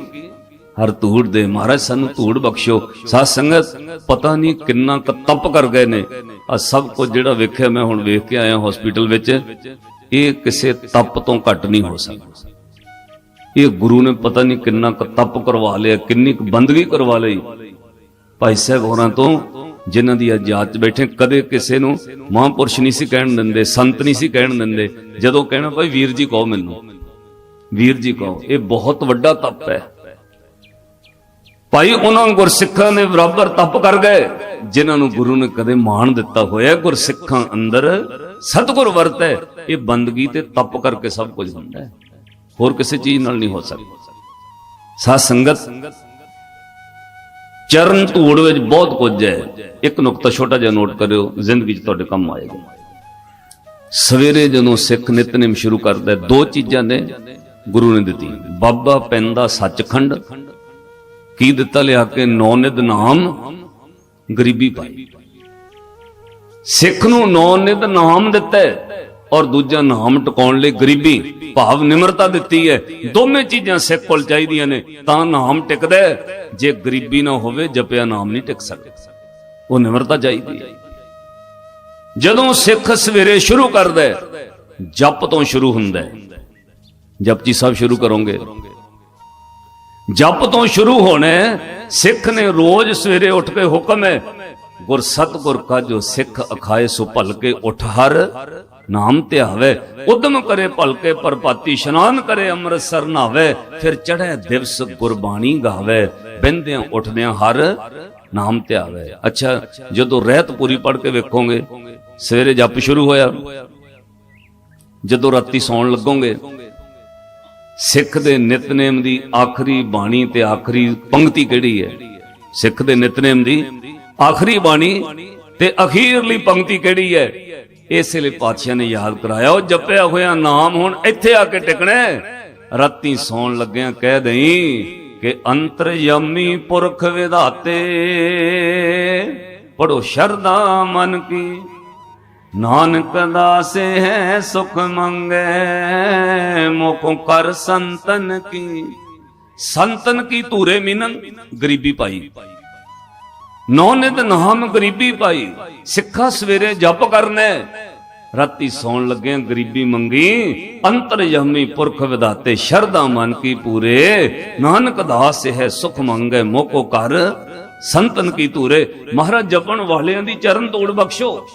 ਹਰ ਧੂੜ ਦੇ ਮਹਾਰਾਜ, ਸਾਨੂੰ ਧੂੜ ਬਖਸ਼ੋ ਸਾਧ ਸੰਗਤ, ਪਤਾ ਨਹੀਂ ਕਿੰਨਾ ਕੁ ਤਪ ਕਰ ਗਏ ਨੇ। ਆ ਸਭ ਕੁਝ ਜਿਹੜਾ ਵੇਖਿਆ ਮੈਂ ਹੁਣ ਵੇਖ ਕੇ ਆਇਆ ਹਸਪੀਟਲ ਵਿੱਚ, ਇਹ ਕਿਸੇ ਤਪ ਤੋਂ ਘੱਟ ਨਹੀਂ ਹੋ ਸਕਦਾ। ਇਹ ਗੁਰੂ ਨੇ ਪਤਾ ਨਹੀਂ ਕਿੰਨਾ ਕੁ ਤਪ ਕਰਵਾ ਲਿਆ, ਕਿੰਨੀ ਕੁ ਬੰਦਗੀ ਕਰਵਾ ਲਈ। ਭਾਈ ਸਾਹਿਬ ਹੋਰਾਂ ਤੋਂ, ਜਿਨ੍ਹਾਂ ਦੀ ਅੱਜ ਯਾਦ 'ਚ ਬੈਠੇ, ਕਦੇ ਕਿਸੇ ਨੂੰ ਮਹਾਂਪੁਰਸ਼ ਨਹੀਂ ਸੀ ਕਹਿਣ ਦਿੰਦੇ, ਸੰਤ ਨਹੀਂ ਸੀ ਕਹਿਣ ਦਿੰਦੇ। ਜਦੋਂ ਕਹਿਣਾ, ਭਾਈ ਵੀਰ ਜੀ ਕਹੋ ਮੈਨੂੰ। ਵੀਰ ਜੀ ਕਹੋ। ਇਹ ਬਹੁਤ ਵੱਡਾ ਤਪ ਹੈ। ਭਾਈ ਉਹਨਾਂ ਗੁਰਸਿੱਖਾਂ ਦੇ ਬਰਾਬਰ ਤਪ ਕਰ ਗਏ, ਜਿਨ੍ਹਾਂ ਨੂੰ ਗੁਰੂ ਨੇ ਕਦੇ ਮਾਣ ਦਿੱਤਾ ਹੋਇਆ। ਗੁਰਸਿੱਖਾਂ ਅੰਦਰ ਸਤਿਗੁਰ ਹੈ। ਇਹ ਬੰਦਗੀ ਤੇ ਤਪ ਕਰਕੇ ਸਭ ਕੁਝ ਹੁੰਦਾ ਹੈ। ਹੋਰ ਕਿਸੇ ਚੀਜ਼ ਨਾਲ ਨਹੀਂ ਹੋ ਸਕਦਾ। ਸਾਧ ਸੰਗਤ ਚਰਨ ਧੂੜ ਵਿੱਚ ਬਹੁਤ ਕੁਝ ਹੈ। ਇੱਕ ਨੁਕਤਾ ਛੋਟਾ ਜਿਹਾ ਨੋਟ ਕਰਿਓ, ਜ਼ਿੰਦਗੀ 'ਚ ਤੁਹਾਡੇ ਕੰਮ ਆਏਗਾ। ਸਵੇਰੇ ਜਦੋਂ ਸਿੱਖ ਨਿਤਨੇਮ ਸ਼ੁਰੂ ਕਰਦਾ ਦੋ ਚੀਜ਼ਾਂ ਨੇ ਗੁਰੂ ਨੇ ਦਿੱਤੀ ਬਾਬਾ ਪੈਂਦਾ ਸੱਚਖੰਡ, ਕੀ ਦਿੱਤਾ ਲਿਆ ਕੇ ਨੌ ਨਿਧ ਨਾਮ, ਗਰੀਬੀ ਪਾਈ। ਸਿੱਖ ਨੂੰ ਨੌ ਨਿਧ ਨਾਮ ਦਿੱਤਾ ਔਰ ਦੂਜਾ ਨਾਮ ਟਿਕਾਉਣ ਲਈ ਗਰੀਬੀ, ਭਾਵ ਨਿਮਰਤਾ ਦਿੱਤੀ ਹੈ। ਦੋਵੇਂ ਚੀਜ਼ਾਂ ਸਿੱਖ ਕੋਲ ਚਾਹੀਦੀਆਂ ਨੇ, ਤਾਂ ਨਾਮ ਟਿਕਦਾ ਜੇ ਗਰੀਬੀ ਨਾ ਹੋਵੇ, ਜਪਿਆ ਨਾਮ ਨਹੀਂ ਟਿਕ ਸਕਦਾ। ਉਹ ਨਿਮਰਤਾ ਚਾਹੀਦੀ ਹੈ। ਜਦੋਂ ਸਿੱਖ ਸਵੇਰੇ ਸ਼ੁਰੂ ਕਰਦਾ ਜਪ ਤੋਂ ਸ਼ੁਰੂ ਹੁੰਦਾ ਹੈ। ਜਪਜੀ ਸਾਹਿਬ ਸ਼ੁਰੂ ਕਰੋਗੇ। ਜਪ ਤੋਂ ਸ਼ੁਰੂ ਹੋਣਾ ਸਿੱਖ ਨੇ ਰੋਜ਼ ਸਵੇਰੇ ਉੱਠ ਕੇ ਹੁਕਮ ਹੈ, ਗੁਰ ਸਤਗੁਰ ਕਾ ਜੋ ਸਿੱਖ ਅਖਾਏ ਸੋ ਭਲਕੇ ਉਠ ਹਰ ਨਾਮ ਧਿਆਵੇ ਉਦਮ ਕਰੇ, ਭਲਕੇ ਪਰਪਾਤੀ ਇਸ਼ਨਾਨ ਕਰੇ, ਅੰਮ੍ਰਿਤਸਰ ਨਾਵੇ ਫਿਰ ਚੜ੍ਹੇ ਦਿਵਸ ਗੁਰਬਾਣੀ ਗਾਵੇ ਬਿੰਦਿਆਂ ਉੱਠਦਿਆਂ ਹਰ ਨਾਮ ਧਿਆਵੇ ਅੱਛਾ, ਜਦੋਂ ਰਹਿਤ ਪੂਰੀ ਪੜ ਕੇ ਵੇਖੋਗੇ, ਸਵੇਰੇ ਜਪ ਸ਼ੁਰੂ ਹੋਇਆ, ਜਦੋਂ ਰਾਤੀ ਸੌਣ ਲੱਗੋਗੇ, ਸਿੱਖ ਦੇ ਨਿਤਨੇਮ ਦੀ ਆਖਰੀ ਬਾਣੀ ਤੇ ਆਖਰੀ ਪੰਕਤੀ ਕਿਹੜੀ ਹੈ? ਸਿੱਖ ਦੇ ਨਿਤਨੇਮ ਦੀ ਆਖਰੀ ਬਾਣੀ ਤੇ ਅਖੀਰਲੀ ਪੰਕਤੀ ਕਿਹੜੀ ਹੈ? ਇਸੇ ਲਈ ਪਾਤਸ਼ਾਹ ਨੇ ਯਾਦ ਕਰਾਇਆ, ਉਹ ਜਪਿਆ ਹੋਇਆ ਨਾਮ ਹੁਣ ਇੱਥੇ ਆ ਕੇ ਟਿਕਣਾ ਰਾਤੀ ਸੌਣ ਲੱਗਿਆਂ ਕਹਿ ਦਈ ਕਿ ਅੰਤਰਯਮੀ ਪੁਰਖ ਵਿਧਾਤੇ, ਪੜੋ ਸ਼ਰਦਾ ਮਨ ਕੀ। ਨਾਨਕ ਦਾਸੇ ਹੈ, ਸੁਖ ਮੰਗੇ, ਮੋਕੋ ਕਰ ਸੰਤਨ ਕੀ। ਸੰਤਨ ਕੀ ਧੂਰੇ ਮਿਨਨ, ਗਰੀਬੀ ਪਾਈ ਨੌ ਨਿਤ ਨਾਮ ਗਰੀਬੀ ਪਾਈ, ਸਿੱਖਾ ਸਵੇਰੇ ਜਪ ਕਰਨਾ। ਰਾਤੀ ਸੌਣ ਲੱਗੇ, ਗਰੀਬੀ ਮੰਗੀ ਅੰਤਰਯਮੀ ਪੁਰਖ ਵਿਦਾਤੇ ਸ਼ਰਦਾ ਮਨ ਕੀ ਪੂਰੇ। ਨਾਨਕ ਦਾਸ ਹੈ, ਸੁਖ ਮੰਗੇ, ਮੋਕੋ ਕਰ। ਸੰਤਨ ਕੀ ਧੂਰੇ, ਮਹਾਰਾਜ ਜਪਣ ਵਾਲਿਆਂ ਦੀ ਚਰਨ ਤੋੜ ਬਖਸ਼ੋ।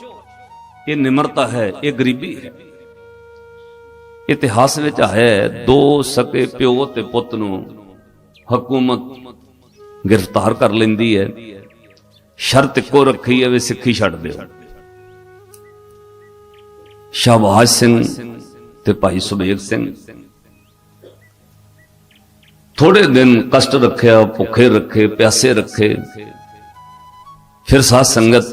ਇਹ ਨਿਮਰਤਾ ਹੈ, ਇਹ ਗਰੀਬੀ ਹੈ। ਇਤਿਹਾਸ ਵਿੱਚ ਆਇਆ ਦੋ ਸਕੇ ਪਿਓ ਤੇ ਪੁੱਤ ਨੂੰ ਹਕੂਮਤ ਗ੍ਰਿਫਤਾਰ ਕਰ ਲੈਂਦੀ ਹੈ। ਸ਼ਰਤ ਇੱਕੋ ਰੱਖੀ ਹੈ ਵੀ ਸਿੱਖੀ ਛੱਡ ਦਿਓ। ਸ਼ਾਹਬਾਜ਼ ਸਿੰਘ ਤੇ ਭਾਈ ਸੁਬੇਗ ਸਿੰਘ ਥੋੜੇ ਦਿਨ ਕਸ਼ਟ ਰੱਖਿਆ, ਭੁੱਖੇ ਰੱਖੇ, ਪਿਆਸੇ ਰੱਖੇ। ਫਿਰ ਸਾਧ ਸੰਗਤ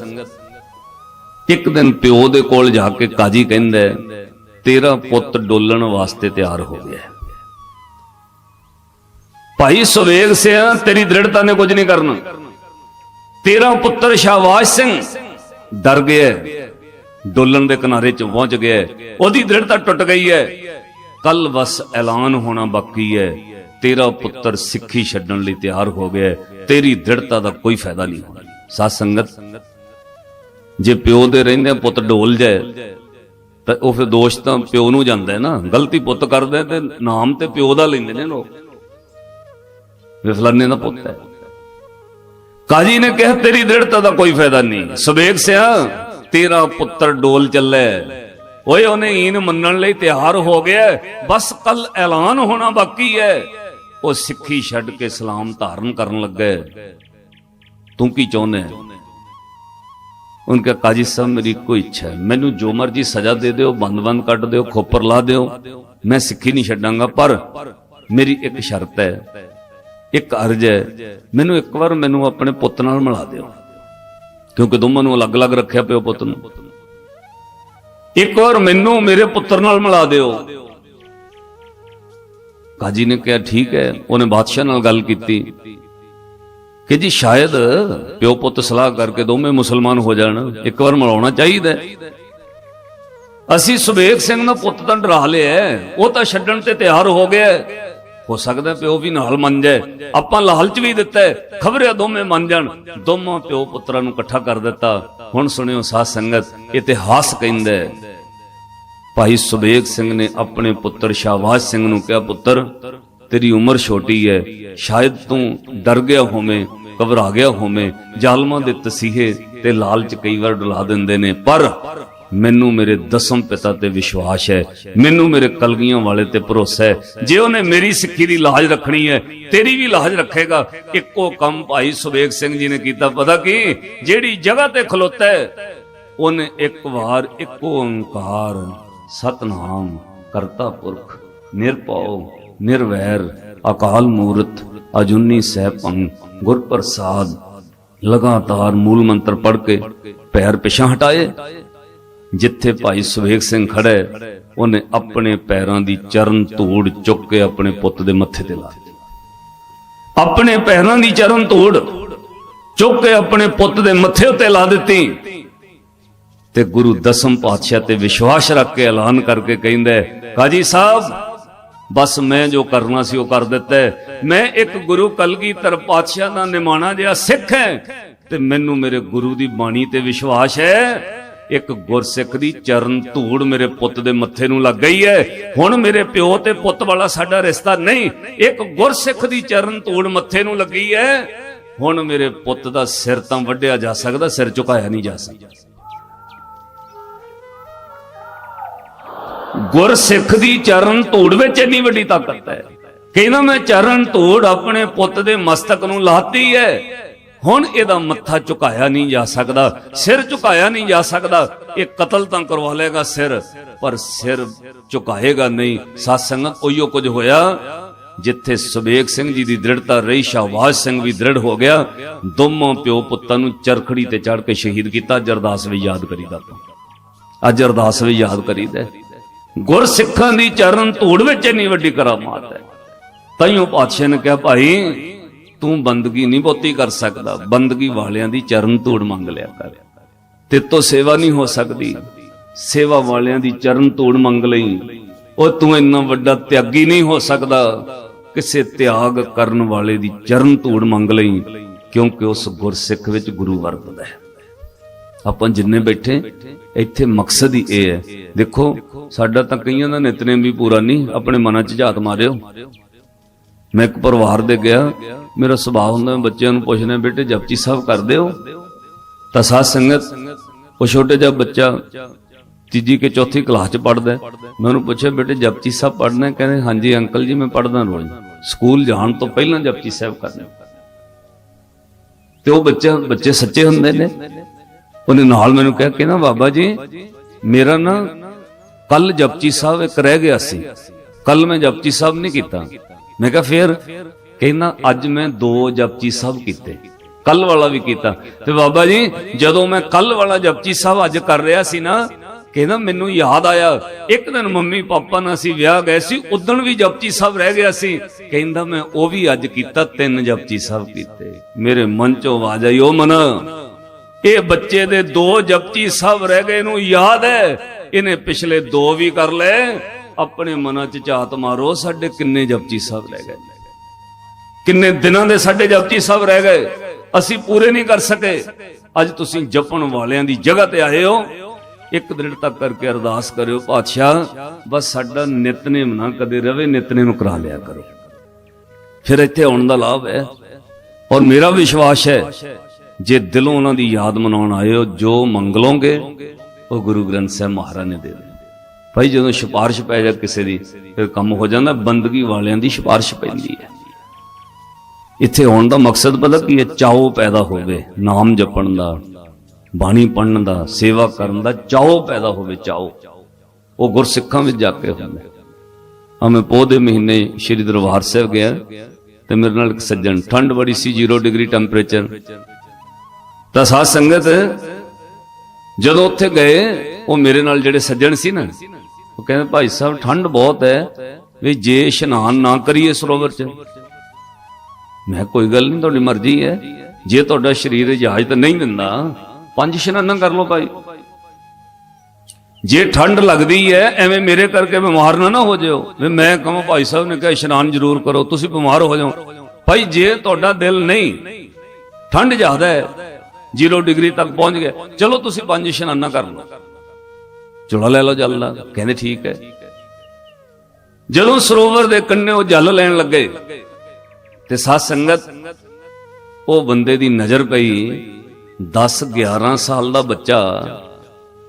ਇੱਕ ਦਿਨ ਪਿਓ ਦੇ ਕੋਲ ਜਾ ਕੇ ਕਾਜੀ ਕਹਿੰਦਾ, ਤੇਰਾ ਪੁੱਤ ਡੋਲਣ ਵਾਸਤੇ ਤਿਆਰ ਹੋ ਗਿਆ ਭਾਈ ਸੁਵੇਗ ਸਿਆ, ਤੇਰੀ ਦ੍ਰਿੜਤਾ ਨੇ ਕੁਝ ਨਹੀਂ ਕਰਨਾ। ਤੇਰਾ ਪੁੱਤਰ ਸ਼ਾਬਾਸ਼ ਸਿੰਘ ਡਰ ਗਿਆ ਡੋਲਣ ਦੇ ਕਿਨਾਰੇ 'ਚ ਪਹੁੰਚ ਗਿਆ ਉਹਦੀ ਦ੍ਰਿੜਤਾ ਟੁੱਟ ਗਈ ਹੈ। ਕੱਲ ਬਸ ਐਲਾਨ ਹੋਣਾ ਬਾਕੀ ਹੈ। ਤੇਰਾ ਪੁੱਤਰ ਸਿੱਖੀ ਛੱਡਣ ਲਈ ਤਿਆਰ ਹੋ ਗਿਆ ਤੇਰੀ ਦ੍ਰਿੜਤਾ ਦਾ ਕੋਈ ਫਾਇਦਾ ਨਹੀਂ ਹੋਣਾ। ਸਾਧ ਸੰਗਤ, ਜੇ ਪਿਓ ਦੇ ਰਹਿੰਦੇ ਪੁੱਤ ਡੋਲ ਜਾਏ, ਤਾਂ ਉਹ ਫਿਰ ਦੋਸ਼ ਤਾਂ ਪਿਓ ਨੂੰ ਜਾਂਦਾ ਹੈ ਨਾ। ਗਲਤੀ ਪੁੱਤ ਕਰਦਾ ਤੇ ਨਾਮ ਤੇ ਪਿਓ ਦਾ ਲੈਂਦੇ ਨੇ ਲੋਕ। ਵੀ ਦਾ ਪੁੱਤ ਹੈ। ਕਾਜੀ ਨੇ ਕਿਹਾ, ਤੇਰੀ ਦ੍ਰਿੜਤਾ ਦਾ ਕੋਈ ਫਾਇਦਾ ਨਹੀਂ। ਸਵੇਗ ਸਿਆ, ਤੇਰਾ ਪੁੱਤਰ ਡੋਲ ਚੱਲੇ। ਓਏ, ਉਹਨੇ ਈਨ ਮੰਨਣ ਲਈ ਤਿਆਰ ਹੋ ਗਿਆ ਬਸ ਕੱਲ ਐਲਾਨ ਹੋਣਾ ਬਾਕੀ ਹੈ। ਉਹ ਸਿੱਖੀ ਛੱਡ ਕੇ ਇਸਲਾਮ ਧਾਰਨ ਕਰਨ ਲੱਗਾ ਤੂੰ ਕੀ ਚਾਹੁੰਦਾ ਹੈ? ਕਿਹਾ, ਕਾਜੀ ਸਾਹਿਬ, ਮੇਰੀ ਕੋਈ ਇੱਛਾ ਮੈਨੂੰ ਜੋ ਮਰਜ਼ੀ ਸਜ਼ਾ ਦੇ ਦਿਓ, ਬੰਦ-ਬੰਦ ਕੱਢ ਦਿਓ, ਖੋਪਰ ਲਾ ਦਿਓ। ਮੈਂ ਸਿੱਖੀ ਨਹੀਂ ਛੱਡਾਂਗਾ, ਪਰ ਮੇਰੀ ਇੱਕ ਸ਼ਰਤ ਹੈ। ਇੱਕ ਅਰਜ਼ ਹੈ, ਮੈਨੂੰ ਇੱਕ ਵਾਰ ਮੈਨੂੰ ਆਪਣੇ ਪੁੱਤ ਨਾਲ ਮਿਲਾ ਦਿਓ। ਕਿਉਂਕਿ ਦੋਵਾਂ ਨੂੰ ਅਲੱਗ-ਅਲੱਗ ਰੱਖਿਆ ਪਿਓ ਪੁੱਤ ਨੂੰ। ਇੱਕ ਵਾਰ ਮੈਨੂੰ ਮੇਰੇ ਪੁੱਤਰ ਨਾਲ ਮਿਲਾ ਦਿਓ। ਕਾਜੀ ਨੇ ਕਿਹਾ, ਠੀਕ ਹੈ। ਉਹਨੇ ਬਾਦਸ਼ਾਹ ਨਾਲ ਗੱਲ ਕੀਤੀ। ਕਿ ਜੀ, ਸ਼ਾਇਦ ਪਿਓ ਪੁੱਤ ਸਲਾਹ ਕਰਕੇ ਦੋਵੇਂ ਮੁਸਲਮਾਨ ਹੋ ਜਾਣ। ਇੱਕ ਵਾਰ ਮਿਲਾਉਣਾ ਚਾਹੀਦਾ ਅਸੀਂ ਸੁਬੇਗ ਸਿੰਘ ਨੂੰ ਪੁੱਤ ਤਾਂ ਡਰਾ ਲਿਆ ਉਹ ਤਾਂ ਛੱਡਣ ਤੇ ਤਿਆਰ ਹੋ ਗਿਆ ਹੋ ਸਕਦਾ ਪਿਓ ਵੀ ਨਾਲ ਮੰਨ ਜਾਏ। ਆਪਾਂ ਲਾਲਚ ਵੀ ਦਿੱਤਾ ਖਬਰਿਆ ਦੋਵੇਂ ਮੰਨ ਜਾਣ। ਦੋਵਾਂ ਪਿਓ ਪੁੱਤਰਾਂ ਨੂੰ ਇਕੱਠਾ ਕਰ ਦਿੱਤਾ। ਹੁਣ ਸੁਣਿਓ ਸਾਧ ਸੰਗਤ, ਇਤਿਹਾਸ ਕਹਿੰਦਾ ਭਾਈ ਸੁਬੇਗ ਸਿੰਘ ਨੇ ਆਪਣੇ ਪੁੱਤਰ ਸ਼ਾਹਬਾਜ਼ ਸਿੰਘ ਨੂੰ ਕਿਹਾ, ਪੁੱਤਰ, ਤੇਰੀ ਉਮਰ ਛੋਟੀ ਹੈ। ਸ਼ਾਇਦ ਤੂੰ ਡਰ ਗਿਆ ਹੋਵੇਂ, ਘਬਰਾ ਗਿਆ ਹੋਵੇਂ, ਜ਼ਾਲਮਾਂ ਦੇ ਤਸੀਹੇ ਤੇ ਲਾਲਚ ਕਈ ਵਾਰ ਡੁਲਾ ਦਿੰਦੇ ਨੇ। ਪਰ ਮੈਨੂੰ ਮੇਰੇ ਦਸਮ ਪਿਤਾ ਤੇ ਵਿਸ਼ਵਾਸ ਹੈ। ਮੈਨੂੰ ਮੇਰੇ ਕਲਗੀਆਂ ਵਾਲੇ ਤੇ ਭਰੋਸਾ ਹੈ। ਜੇ ਉਹਨੇ ਮੇਰੀ ਸਿੱਖੀ ਦੀ ਲਾਜ ਰੱਖਣੀ ਹੈ, ਤੇਰੀ ਵੀ ਲਾਜ ਰੱਖੇਗਾ। ਇੱਕੋ ਕੰਮ ਭਾਈ ਸੁਬੇਗ ਸਿੰਘ ਜੀ ਨੇ ਕੀਤਾ, ਪਤਾ ਕੀ? ਜਿਹੜੀ ਜਗ੍ਹਾ ਤੇ ਖਲੋਤਾ ਹੈ, ਉਹਨੇ ਇੱਕ ਵਾਰ ਇੱਕ ਓੰਕਾਰ, ਸਤਨਾਮ ਕਰਤਾ ਪੁਰਖ। ਨਿਰਭਉ, ਨਿਰਵੈਰ, ਅਕਾਲ ਮੂਰਤ, ਅਜੁਨੀ ਸਹਿਪੰ ਗੁਰ ਪ੍ਰਸਾਦ ਲਗਾਤਾਰ ਮੂਲ ਮੰਤਰ ਪੜ੍ਹ ਕੇ ਪੈਰ ਪਿਛਾਂ ਹਟਾਏ। ਜਿੱਥੇ ਭਾਈ ਸੁਵੇਗ ਸਿੰਘ ਖੜਾ ਉਹਨੇ ਆਪਣੇ ਪੈਰਾਂ ਦੀ ਚਰਨ ਧੂੜ ਚੁੱਕ ਕੇ ਆਪਣੇ ਪੁੱਤ ਦੇ ਮੱਥੇ ਤੇ ਲਾ ਦਿੱਤੀ। ਆਪਣੇ ਪੈਰਾਂ ਦੀ ਚਰਨ ਧੂੜ ਚੁੱਕ ਕੇ ਆਪਣੇ ਪੁੱਤ ਦੇ ਮੱਥੇ ਉੱਤੇ ਲਾ ਦਿੱਤੀ। ਤੇ ਗੁਰੂ ਦਸਮ ਪਾਤਸ਼ਾਹ ਤੇ ਵਿਸ਼ਵਾਸ ਰੱਖ ਕੇ ਐਲਾਨ ਕਰਕੇ ਕਹਿੰਦਾ ਕਾਜੀ ਸਾਹਿਬ, ਬਸ ਮੈਂ ਜੋ ਕਰਨਾ ਸੀ ਉਹ ਕਰ ਦਿੱਤਾ ਮੈਂ ਇੱਕ ਗੁਰੂ ਕਲਗੀਧਰ ਪਾਤਸ਼ਾਹ ਦਾ ਨਿਮਾਣਾ ਜਿਹਾ ਸਿੱਖ ਹੈ ਤੇ ਮੈਨੂੰ ਮੇਰੇ ਗੁਰੂ ਦੀ ਬਾਣੀ ਤੇ ਵਿਸ਼ਵਾਸ ਹੈ। ਇੱਕ ਗੁਰਸਿੱਖ ਦੀ ਚਰਨ ਧੂੜ ਮੇਰੇ ਪੁੱਤ ਦੇ ਮੱਥੇ ਨੂੰ ਲੱਗ ਗਈ ਹੈ। ਹੁਣ ਮੇਰੇ ਪਿਓ ਤੇ ਪੁੱਤ ਵਾਲਾ ਸਾਡਾ ਰਿਸ਼ਤਾ ਨਹੀਂ, ਇੱਕ ਗੁਰਸਿੱਖ ਦੀ ਚਰਨ ਧੂੜ ਮੱਥੇ ਨੂੰ ਲੱਗੀ ਹੈ। ਹੁਣ ਮੇਰੇ ਪੁੱਤ ਦਾ ਸਿਰ ਤਾਂ ਵੱਢਿਆ ਜਾ ਸਕਦਾ, ਸਿਰ ਝੁਕਾਇਆ ਨਹੀਂ ਜਾ ਸਕਦਾ। ਗੁਰਸਿੱਖ ਦੀ ਚਰਨ ਧੂੜ ਵਿੱਚ ਇੰਨੀ ਵੱਡੀ ਤਾਕਤ ਹੈ। ਕਹਿੰਦਾ ਮੈਂ ਚਰਨ ਧੂੜ ਆਪਣੇ ਪੁੱਤ ਦੇ ਮਸਤਕ ਨੂੰ ਲਾਤੀ ਹੈ। ਹੁਣ ਇਹਦਾ ਮੱਥਾ ਝੁਕਾਇਆ ਨਹੀਂ ਜਾ ਸਕਦਾ, ਸਿਰ ਝੁਕਾਇਆ ਨਹੀਂ ਜਾ ਸਕਦਾ, ਇਹ ਕਤਲ ਤਾਂ ਕਰਵਾ ਲੇਗਾ ਸਿਰ, ਪਰ ਸਿਰ ਝੁਕਾਏਗਾ ਨਹੀਂ। ਸਾਸੰਗ ਉਹੀਓ ਕੁਝ ਹੋਇਆ, ਜਿੱਥੇ ਸੁਬੇਗ ਸਿੰਘ ਜੀ ਦੀ ਦ੍ਰਿੜਤਾ ਰਹੀ, ਸ਼ਾਹਬਾਜ਼ ਸਿੰਘ ਵੀ ਦ੍ਰਿੜ ਹੋ ਗਿਆ ਦੋਮੋਂ ਪਿਓ ਪੁੱਤਾਂ ਨੂੰ ਚਰਖੜੀ ਤੇ ਚੜ ਕੇ ਸ਼ਹੀਦ ਕੀਤਾ, ਜਰਦਾਸ ਵੀ ਯਾਦ ਕਰੀਦਾ ਅੱਜ ਅਰਦਾਸ ਵੀ ਯਾਦ ਕਰੀਦਾ ਗੁਰ ਸਿੱਖਾਂ ਦੀ ਚਰਨ ਧੂੜ ਵਿੱਚ ਇੰਨੀ ਵੱਡੀ ਕਰਾਮਾਤ ਹੈ। ਤਾਈਓ ਪਾਤਸ਼ਾਹ ਨੇ ਕਿਹਾ, ਭਾਈ ਤੂੰ ਬੰਦਗੀ ਨਹੀਂ ਬਹੁਤੀ ਕਰ ਸਕਦਾ। ਬੰਦਗੀ ਵਾਲਿਆਂ ਦੀ ਚਰਨ ਧੂੜ ਮੰਗ ਲਿਆ ਕਰ। ਤੇ ਤੋਂ ਸੇਵਾ ਨਹੀਂ ਹੋ ਸਕਦੀ। ਸੇਵਾ ਵਾਲਿਆਂ ਦੀ ਚਰਨ ਧੂੜ ਮੰਗ ਲਈ। ਉਹ ਤੂੰ ਇੰਨਾ ਵੱਡਾ ਤਿਆਗੀ ਨਹੀਂ ਹੋ ਸਕਦਾ ਕਿਸੇ ਤਿਆਗ ਕਰਨ ਵਾਲੇ ਦੀ ਚਰਨ ਧੂੜ ਮੰਗ ਲਈ, ਕਿਉਂਕਿ ਉਸ ਗੁਰਸਿੱਖ ਵਿੱਚ ਗੁਰੂ ਵਰਤਦਾ ਹੈ। ਆਪਾਂ ਜਿੰਨੇ ਬੈਠੇ, ਇੱਥੇ ਮਕਸਦ ਹੀ ਇਹ ਹੈ। ਦੇਖੋ, ਸਾਡਾ ਤਾਂ ਕਈਆਂ ਦਾ ਨਿਤਨੇਮ ਵੀ ਪੂਰਾ ਨਹੀਂ, ਆਪਣੇ ਮਨਾਂ 'ਚ ਝਾਤ ਮਾਰਿਓ। ਮੈਂ ਇੱਕ ਪਰਿਵਾਰ ਦੇ ਗਿਆ। ਮੇਰਾ ਸੁਭਾਅ ਹੁੰਦਾ ਮੈਂ ਬੱਚਿਆਂ ਨੂੰ ਪੁੱਛਣਾ ਬੇਟੇ ਜਪਜੀ ਸਾਹਿਬ ਕਰਦੇ ਹੋ? ਤਾਂ ਸਾਧ ਸੰਗਤ ਉਹ ਛੋਟੇ ਜਿਹਾ ਬੱਚਾ ਤੀਜੀ ਕੇ ਚੌਥੀ ਕਲਾਸ 'ਚ ਪੜਦਾ ਮੈਂ ਉਹਨੂੰ ਪੁੱਛਿਆ, ਬੇਟੇ ਜਪਜੀ ਸਾਹਿਬ ਪੜਨਾ ਕਹਿੰਦੇ, ਹਾਂਜੀ ਅੰਕਲ ਜੀ, ਮੈਂ ਪੜਦਾ ਰੋਜ਼। ਸਕੂਲ ਜਾਣ ਤੋਂ ਪਹਿਲਾਂ ਜਪਜੀ ਸਾਹਿਬ ਕਰਨਾ ਤੇ ਉਹ ਬੱਚਾ, ਬੱਚੇ ਸੱਚੇ ਹੁੰਦੇ ਨੇ। ਉਹਨੇ ਨਾਲ ਮੈਨੂੰ ਕਿਹਾ ਕਿ ਨਾ, ਬਾਬਾ ਜੀ, ਮੇਰਾ ਨਾ ਕੱਲ ਜਪਜੀ ਸਾਹਿਬ ਇੱਕ ਰਹਿ ਗਿਆ ਸੀ। ਕੱਲ ਮੈਂ ਜਪਜੀ ਸਾਹਿਬ ਨਹੀਂ ਕੀਤਾ। ਮੈਂ ਕਿਹਾ, ਫੇਰ? ਕਹਿੰਦਾ, ਅੱਜ ਮੈਂ ਦੋ ਜਪਜੀ ਸਾਹਿਬ ਕੀਤੇ। ਕੱਲ ਵਾਲਾ ਵੀ ਕੀਤਾ। ਤੇ ਬਾਬਾ ਜੀ, ਜਦੋਂ ਮੈਂ ਕੱਲ ਵਾਲਾ ਜਪਜੀ ਸਾਹਿਬ ਅੱਜ ਕਰ ਰਿਹਾ ਸੀ ਨਾ, ਕਹਿੰਦਾ, ਮੈਨੂੰ ਯਾਦ ਆਇਆ। ਇੱਕ ਦਿਨ ਮੰਮੀ ਪਾਪਾ ਨਾਲ ਅਸੀਂ ਵਿਆਹ ਗਏ ਸੀ ਉਦੋਂ ਵੀ ਜਪਜੀ ਸਾਹਿਬ ਰਹਿ ਗਿਆ ਸੀ। ਕਹਿੰਦਾ, ਮੈਂ ਉਹ ਵੀ ਅੱਜ ਕੀਤਾ, ਤਿੰਨ ਜਪਜੀ ਸਾਹਿਬ ਕੀਤੇ। ਮੇਰੇ ਮਨ ਚੋਂ ਆਵਾਜ਼ ਆਈ ਉਹ ਮਨ, ਇਹ ਬੱਚੇ ਦੇ ਦੋ ਜਪਜੀ ਸਾਹਿਬ ਰਹਿ ਗਏ ਨੂੰ ਯਾਦ ਹੈ। ਇਹਨੇ ਪਿਛਲੇ ਦੋ ਵੀ ਕਰ ਲਏ। ਆਪਣੇ ਮਨਾਂ 'ਚ ਝਾਤ ਮਾਰੋ, ਸਾਡੇ ਕਿੰਨੇ ਜਪਜੀ ਸਾਹਿਬ ਰਹਿ ਗਏ। ਕਿੰਨੇ ਦਿਨਾਂ ਦੇ ਸਾਡੇ ਜਪਜੀ ਸਾਹਿਬ ਰਹਿ ਗਏ। ਅਸੀਂ ਪੂਰੇ ਨਹੀਂ ਕਰ ਸਕੇ। ਅੱਜ ਤੁਸੀਂ ਜਪਣ ਵਾਲਿਆਂ ਦੀ ਜਗ੍ਹਾ ਤੇ ਆਏ ਹੋ। ਇੱਕ ਦ੍ਰਿੜਤਾ ਕਰਕੇ ਅਰਦਾਸ ਕਰਿਓ, ਪਾਤਸ਼ਾਹ, ਬਸ ਸਾਡਾ ਨਿਤਨੇਮ ਨਾ ਕਦੇ ਰਵੇ, ਨਿਤਨੇਮ ਕਰਾ ਲਿਆ ਕਰੋ। ਫਿਰ ਇੱਥੇ ਆਉਣ ਦਾ ਲਾਭ ਹੈ। ਔਰ ਮੇਰਾ ਵਿਸ਼ਵਾਸ ਹੈ, ਜੇ ਦਿਲੋਂ ਉਹਨਾਂ ਦੀ ਯਾਦ ਮਨਾਉਣ ਆਏ ਹੋ, ਜੋ ਮੰਗਲੋਗੇ ਉਹ ਗੁਰੂ ਗ੍ਰੰਥ ਸਾਹਿਬ ਮਹਾਰਾਜ ਨੇ ਦੇ ਦੇਣਾ। ਭਾਈ ਜਦੋਂ ਸਿਫਾਰਿਸ਼ ਪੈ ਜਾ ਕਿਸੇ ਦੀ, ਫਿਰ ਕੰਮ ਹੋ ਜਾਂਦਾ, ਬੰਦਗੀ ਵਾਲਿਆਂ ਦੀ ਸਿਫਾਰਿਸ਼ ਪੈਂਦੀ ਹੈ। ਇੱਥੇ ਆਉਣ ਦਾ ਮਕਸਦ ਪਤਾ ਕੀ ਹੈ? ਚਾਓ ਪੈਦਾ ਹੋਵੇ, ਨਾਮ ਜਪਣ ਦਾ, ਬਾਣੀ ਪੜਨ ਦਾ, ਸੇਵਾ ਕਰਨ ਦਾ ਚਾਓ ਪੈਦਾ ਹੋਵੇ ਚਾਓ ਉਹ ਗੁਰਸਿੱਖਾਂ ਵਿੱਚ ਜਾ ਕੇ ਹੁੰਦਾ। ਆ ਮੈਂ ਪੋਹ ਦੇ ਮਹੀਨੇ ਸ਼੍ਰੀ ਦਰਬਾਰ ਸਾਹਿਬ ਗਿਆ ਤੇ ਮੇਰੇ ਨਾਲ ਇੱਕ ਸੱਜਣ, ਠੰਡ ਬੜੀ ਸੀ 0 ਡਿਗਰੀ ਟੈਂਪਰੇਚਰ। ਤਾਂ ਸਾਧ ਸੰਗਤ, ਜਦੋਂ ਉੱਥੇ ਗਏ, ਉਹ ਮੇਰੇ ਨਾਲ ਜਿਹੜੇ ਸੱਜਣ ਸੀ ਨਾ, ਉਹ ਕਹਿੰਦੇ, ਭਾਈ ਸਾਹਿਬ, ਠੰਡ ਬਹੁਤ ਹੈ। ਵੀ ਜੇ ਇਸ਼ਨਾਨ ਨਾ ਕਰੀਏ ਸਰੋਵਰ 'ਚ ਮੈਂ ਕਿਹਾ, ਕੋਈ ਗੱਲ ਨਹੀਂ ਤੁਹਾਡੀ ਮਰਜ਼ੀ ਹੈ। ਜੇ ਤੁਹਾਡਾ ਸਰੀਰ ਇਜਾਜ਼ਤ ਨਹੀਂ ਦਿੰਦਾ ਪੰਜ ਇਸ਼ਨਾਨਾਂ ਕਰ ਲਓ ਭਾਈ। ਜੇ ਠੰਡ ਲੱਗਦੀ ਹੈ ਐਵੇਂ ਮੇਰੇ ਕਰਕੇ ਬਿਮਾਰ ਨਾ ਨਾ ਹੋ ਜਿਓ। ਵੀ ਮੈਂ ਕਹਾਂ ਭਾਈ ਸਾਹਿਬ ਨੇ ਕਿਹਾ ਇਸ਼ਨਾਨ ਜ਼ਰੂਰ ਕਰੋ ਤੁਸੀਂ ਬਿਮਾਰ ਹੋ ਜਾਓ। ਭਾਈ ਜੇ ਤੁਹਾਡਾ ਦਿਲ ਨਹੀਂ ਠੰਡ ਜ਼ਿਆਦਾ ਹੈ 0 ਡਿਗਰੀ ਤੱਕ ਪਹੁੰਚ ਗਿਆ ਚਲੋ ਤੁਸੀਂ ਪੰਜ ਇਸ਼ਨਾਨਾਂ ਕਰ ਲਓ। ਚੁਲਾ ਲੈ ਲਓ ਜਲ ਦਾ ਕਹਿੰਦੇ ਠੀਕ ਹੈ। ਜਦੋਂ ਸਰੋਵਰ ਦੇ ਕੰਢੇ ਉਹ ਜਲ ਲੈਣ ਲੱਗੇ ਤੇ ਸਾਧ ਸੰਗਤ, ਉਹ ਬੰਦੇ ਦੀ ਨਜ਼ਰ ਪਈ 10 11 ਸਾਲ ਦਾ ਬੱਚਾ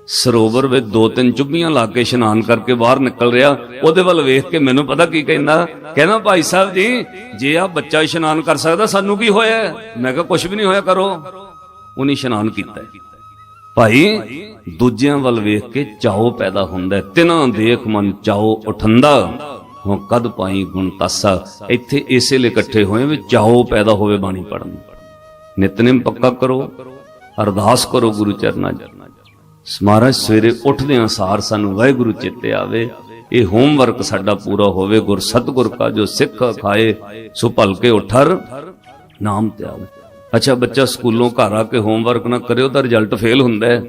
ਸਰੋਵਰ ਵਿੱਚ ਦੋ ਤਿੰਨ ਚੁੱਭੀਆਂ ਲਾ ਕੇ ਇਸ਼ਨਾਨ ਕਰਕੇ ਬਾਹਰ ਨਿਕਲ ਰਿਹਾ। ਉਹਦੇ ਵੱਲ ਵੇਖ ਕੇ ਮੈਨੂੰ ਪਤਾ ਕੀ ਕਹਿੰਦਾ ਕਹਿੰਦਾ, ਭਾਈ ਸਾਹਿਬ ਜੀ, ਜੇ ਆ ਬੱਚਾ ਇਸ਼ਨਾਨ ਕਰ ਸਕਦਾ, ਸਾਨੂੰ ਕੀ ਹੋਇਆ? ਮੈਂ ਕਿਹਾ ਕੁਝ ਵੀ ਨਹੀਂ ਹੋਇਆ, ਕਰੋ। ਉਹਨੇ ਇਸ਼ਨਾਨ ਕੀਤਾ। ਭਾਈ, ਦੂਜਿਆਂ ਵੱਲ ਵੇਖ ਕੇ ਚਾਓ ਪੈਦਾ ਹੁੰਦਾ ਹੈ। ਤਿਨਾਂ ਦੇਖ ਮਨ ਚਾਓ ਉਠੰਦਾ। ਹੋ ਕਦ ਪਾਈ ਗੁਣ ਤਾਸਾ? ਇੱਥੇ ਇਸੇ ਲਈ ਇਕੱਠੇ ਹੋਏ ਵੀ ਚਾਓ ਪੈਦਾ ਹੋਵੇ ਬਾਣੀ ਪੜਨ ਨਿਤਨੇਮ ਪੱਕਾ ਕਰੋ, ਅਰਦਾਸ ਕਰੋ ਗੁਰੂ ਚਰਨਾਂ 'ਚ। ਮਹਾਰਾਜ ਸਵੇਰੇ ਉੱਠਦਿਆਂ ਸਾਰ ਸਾਨੂੰ ਵਾਹਿਗੁਰੂ ਚਿੱਤੇ ਆਵੇ, ਇਹ ਹੋਮਵਰਕ ਸਾਡਾ ਪੂਰਾ ਹੋਵੇ, ਗੁਰ ਸਤਗੁਰ ਕਾ ਜੋ ਸਿੱਖ ਖਾਏ, ਸੋ ਭਲਕੇ ਉਠਰ, ਨਾਮ ਧਿਆਨ। ਅੱਛਾ ਬੱਚਾ ਸਕੂਲੋਂ ਘਰ ਆ ਕੇ ਹੋਮਵਰਕ ਨਾ ਕਰਿਓ ਤਾਂ ਰਿਜ਼ਲਟ ਫੇਲ ਹੁੰਦਾ ਹੈ।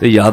ਤੇ ਯਾਦ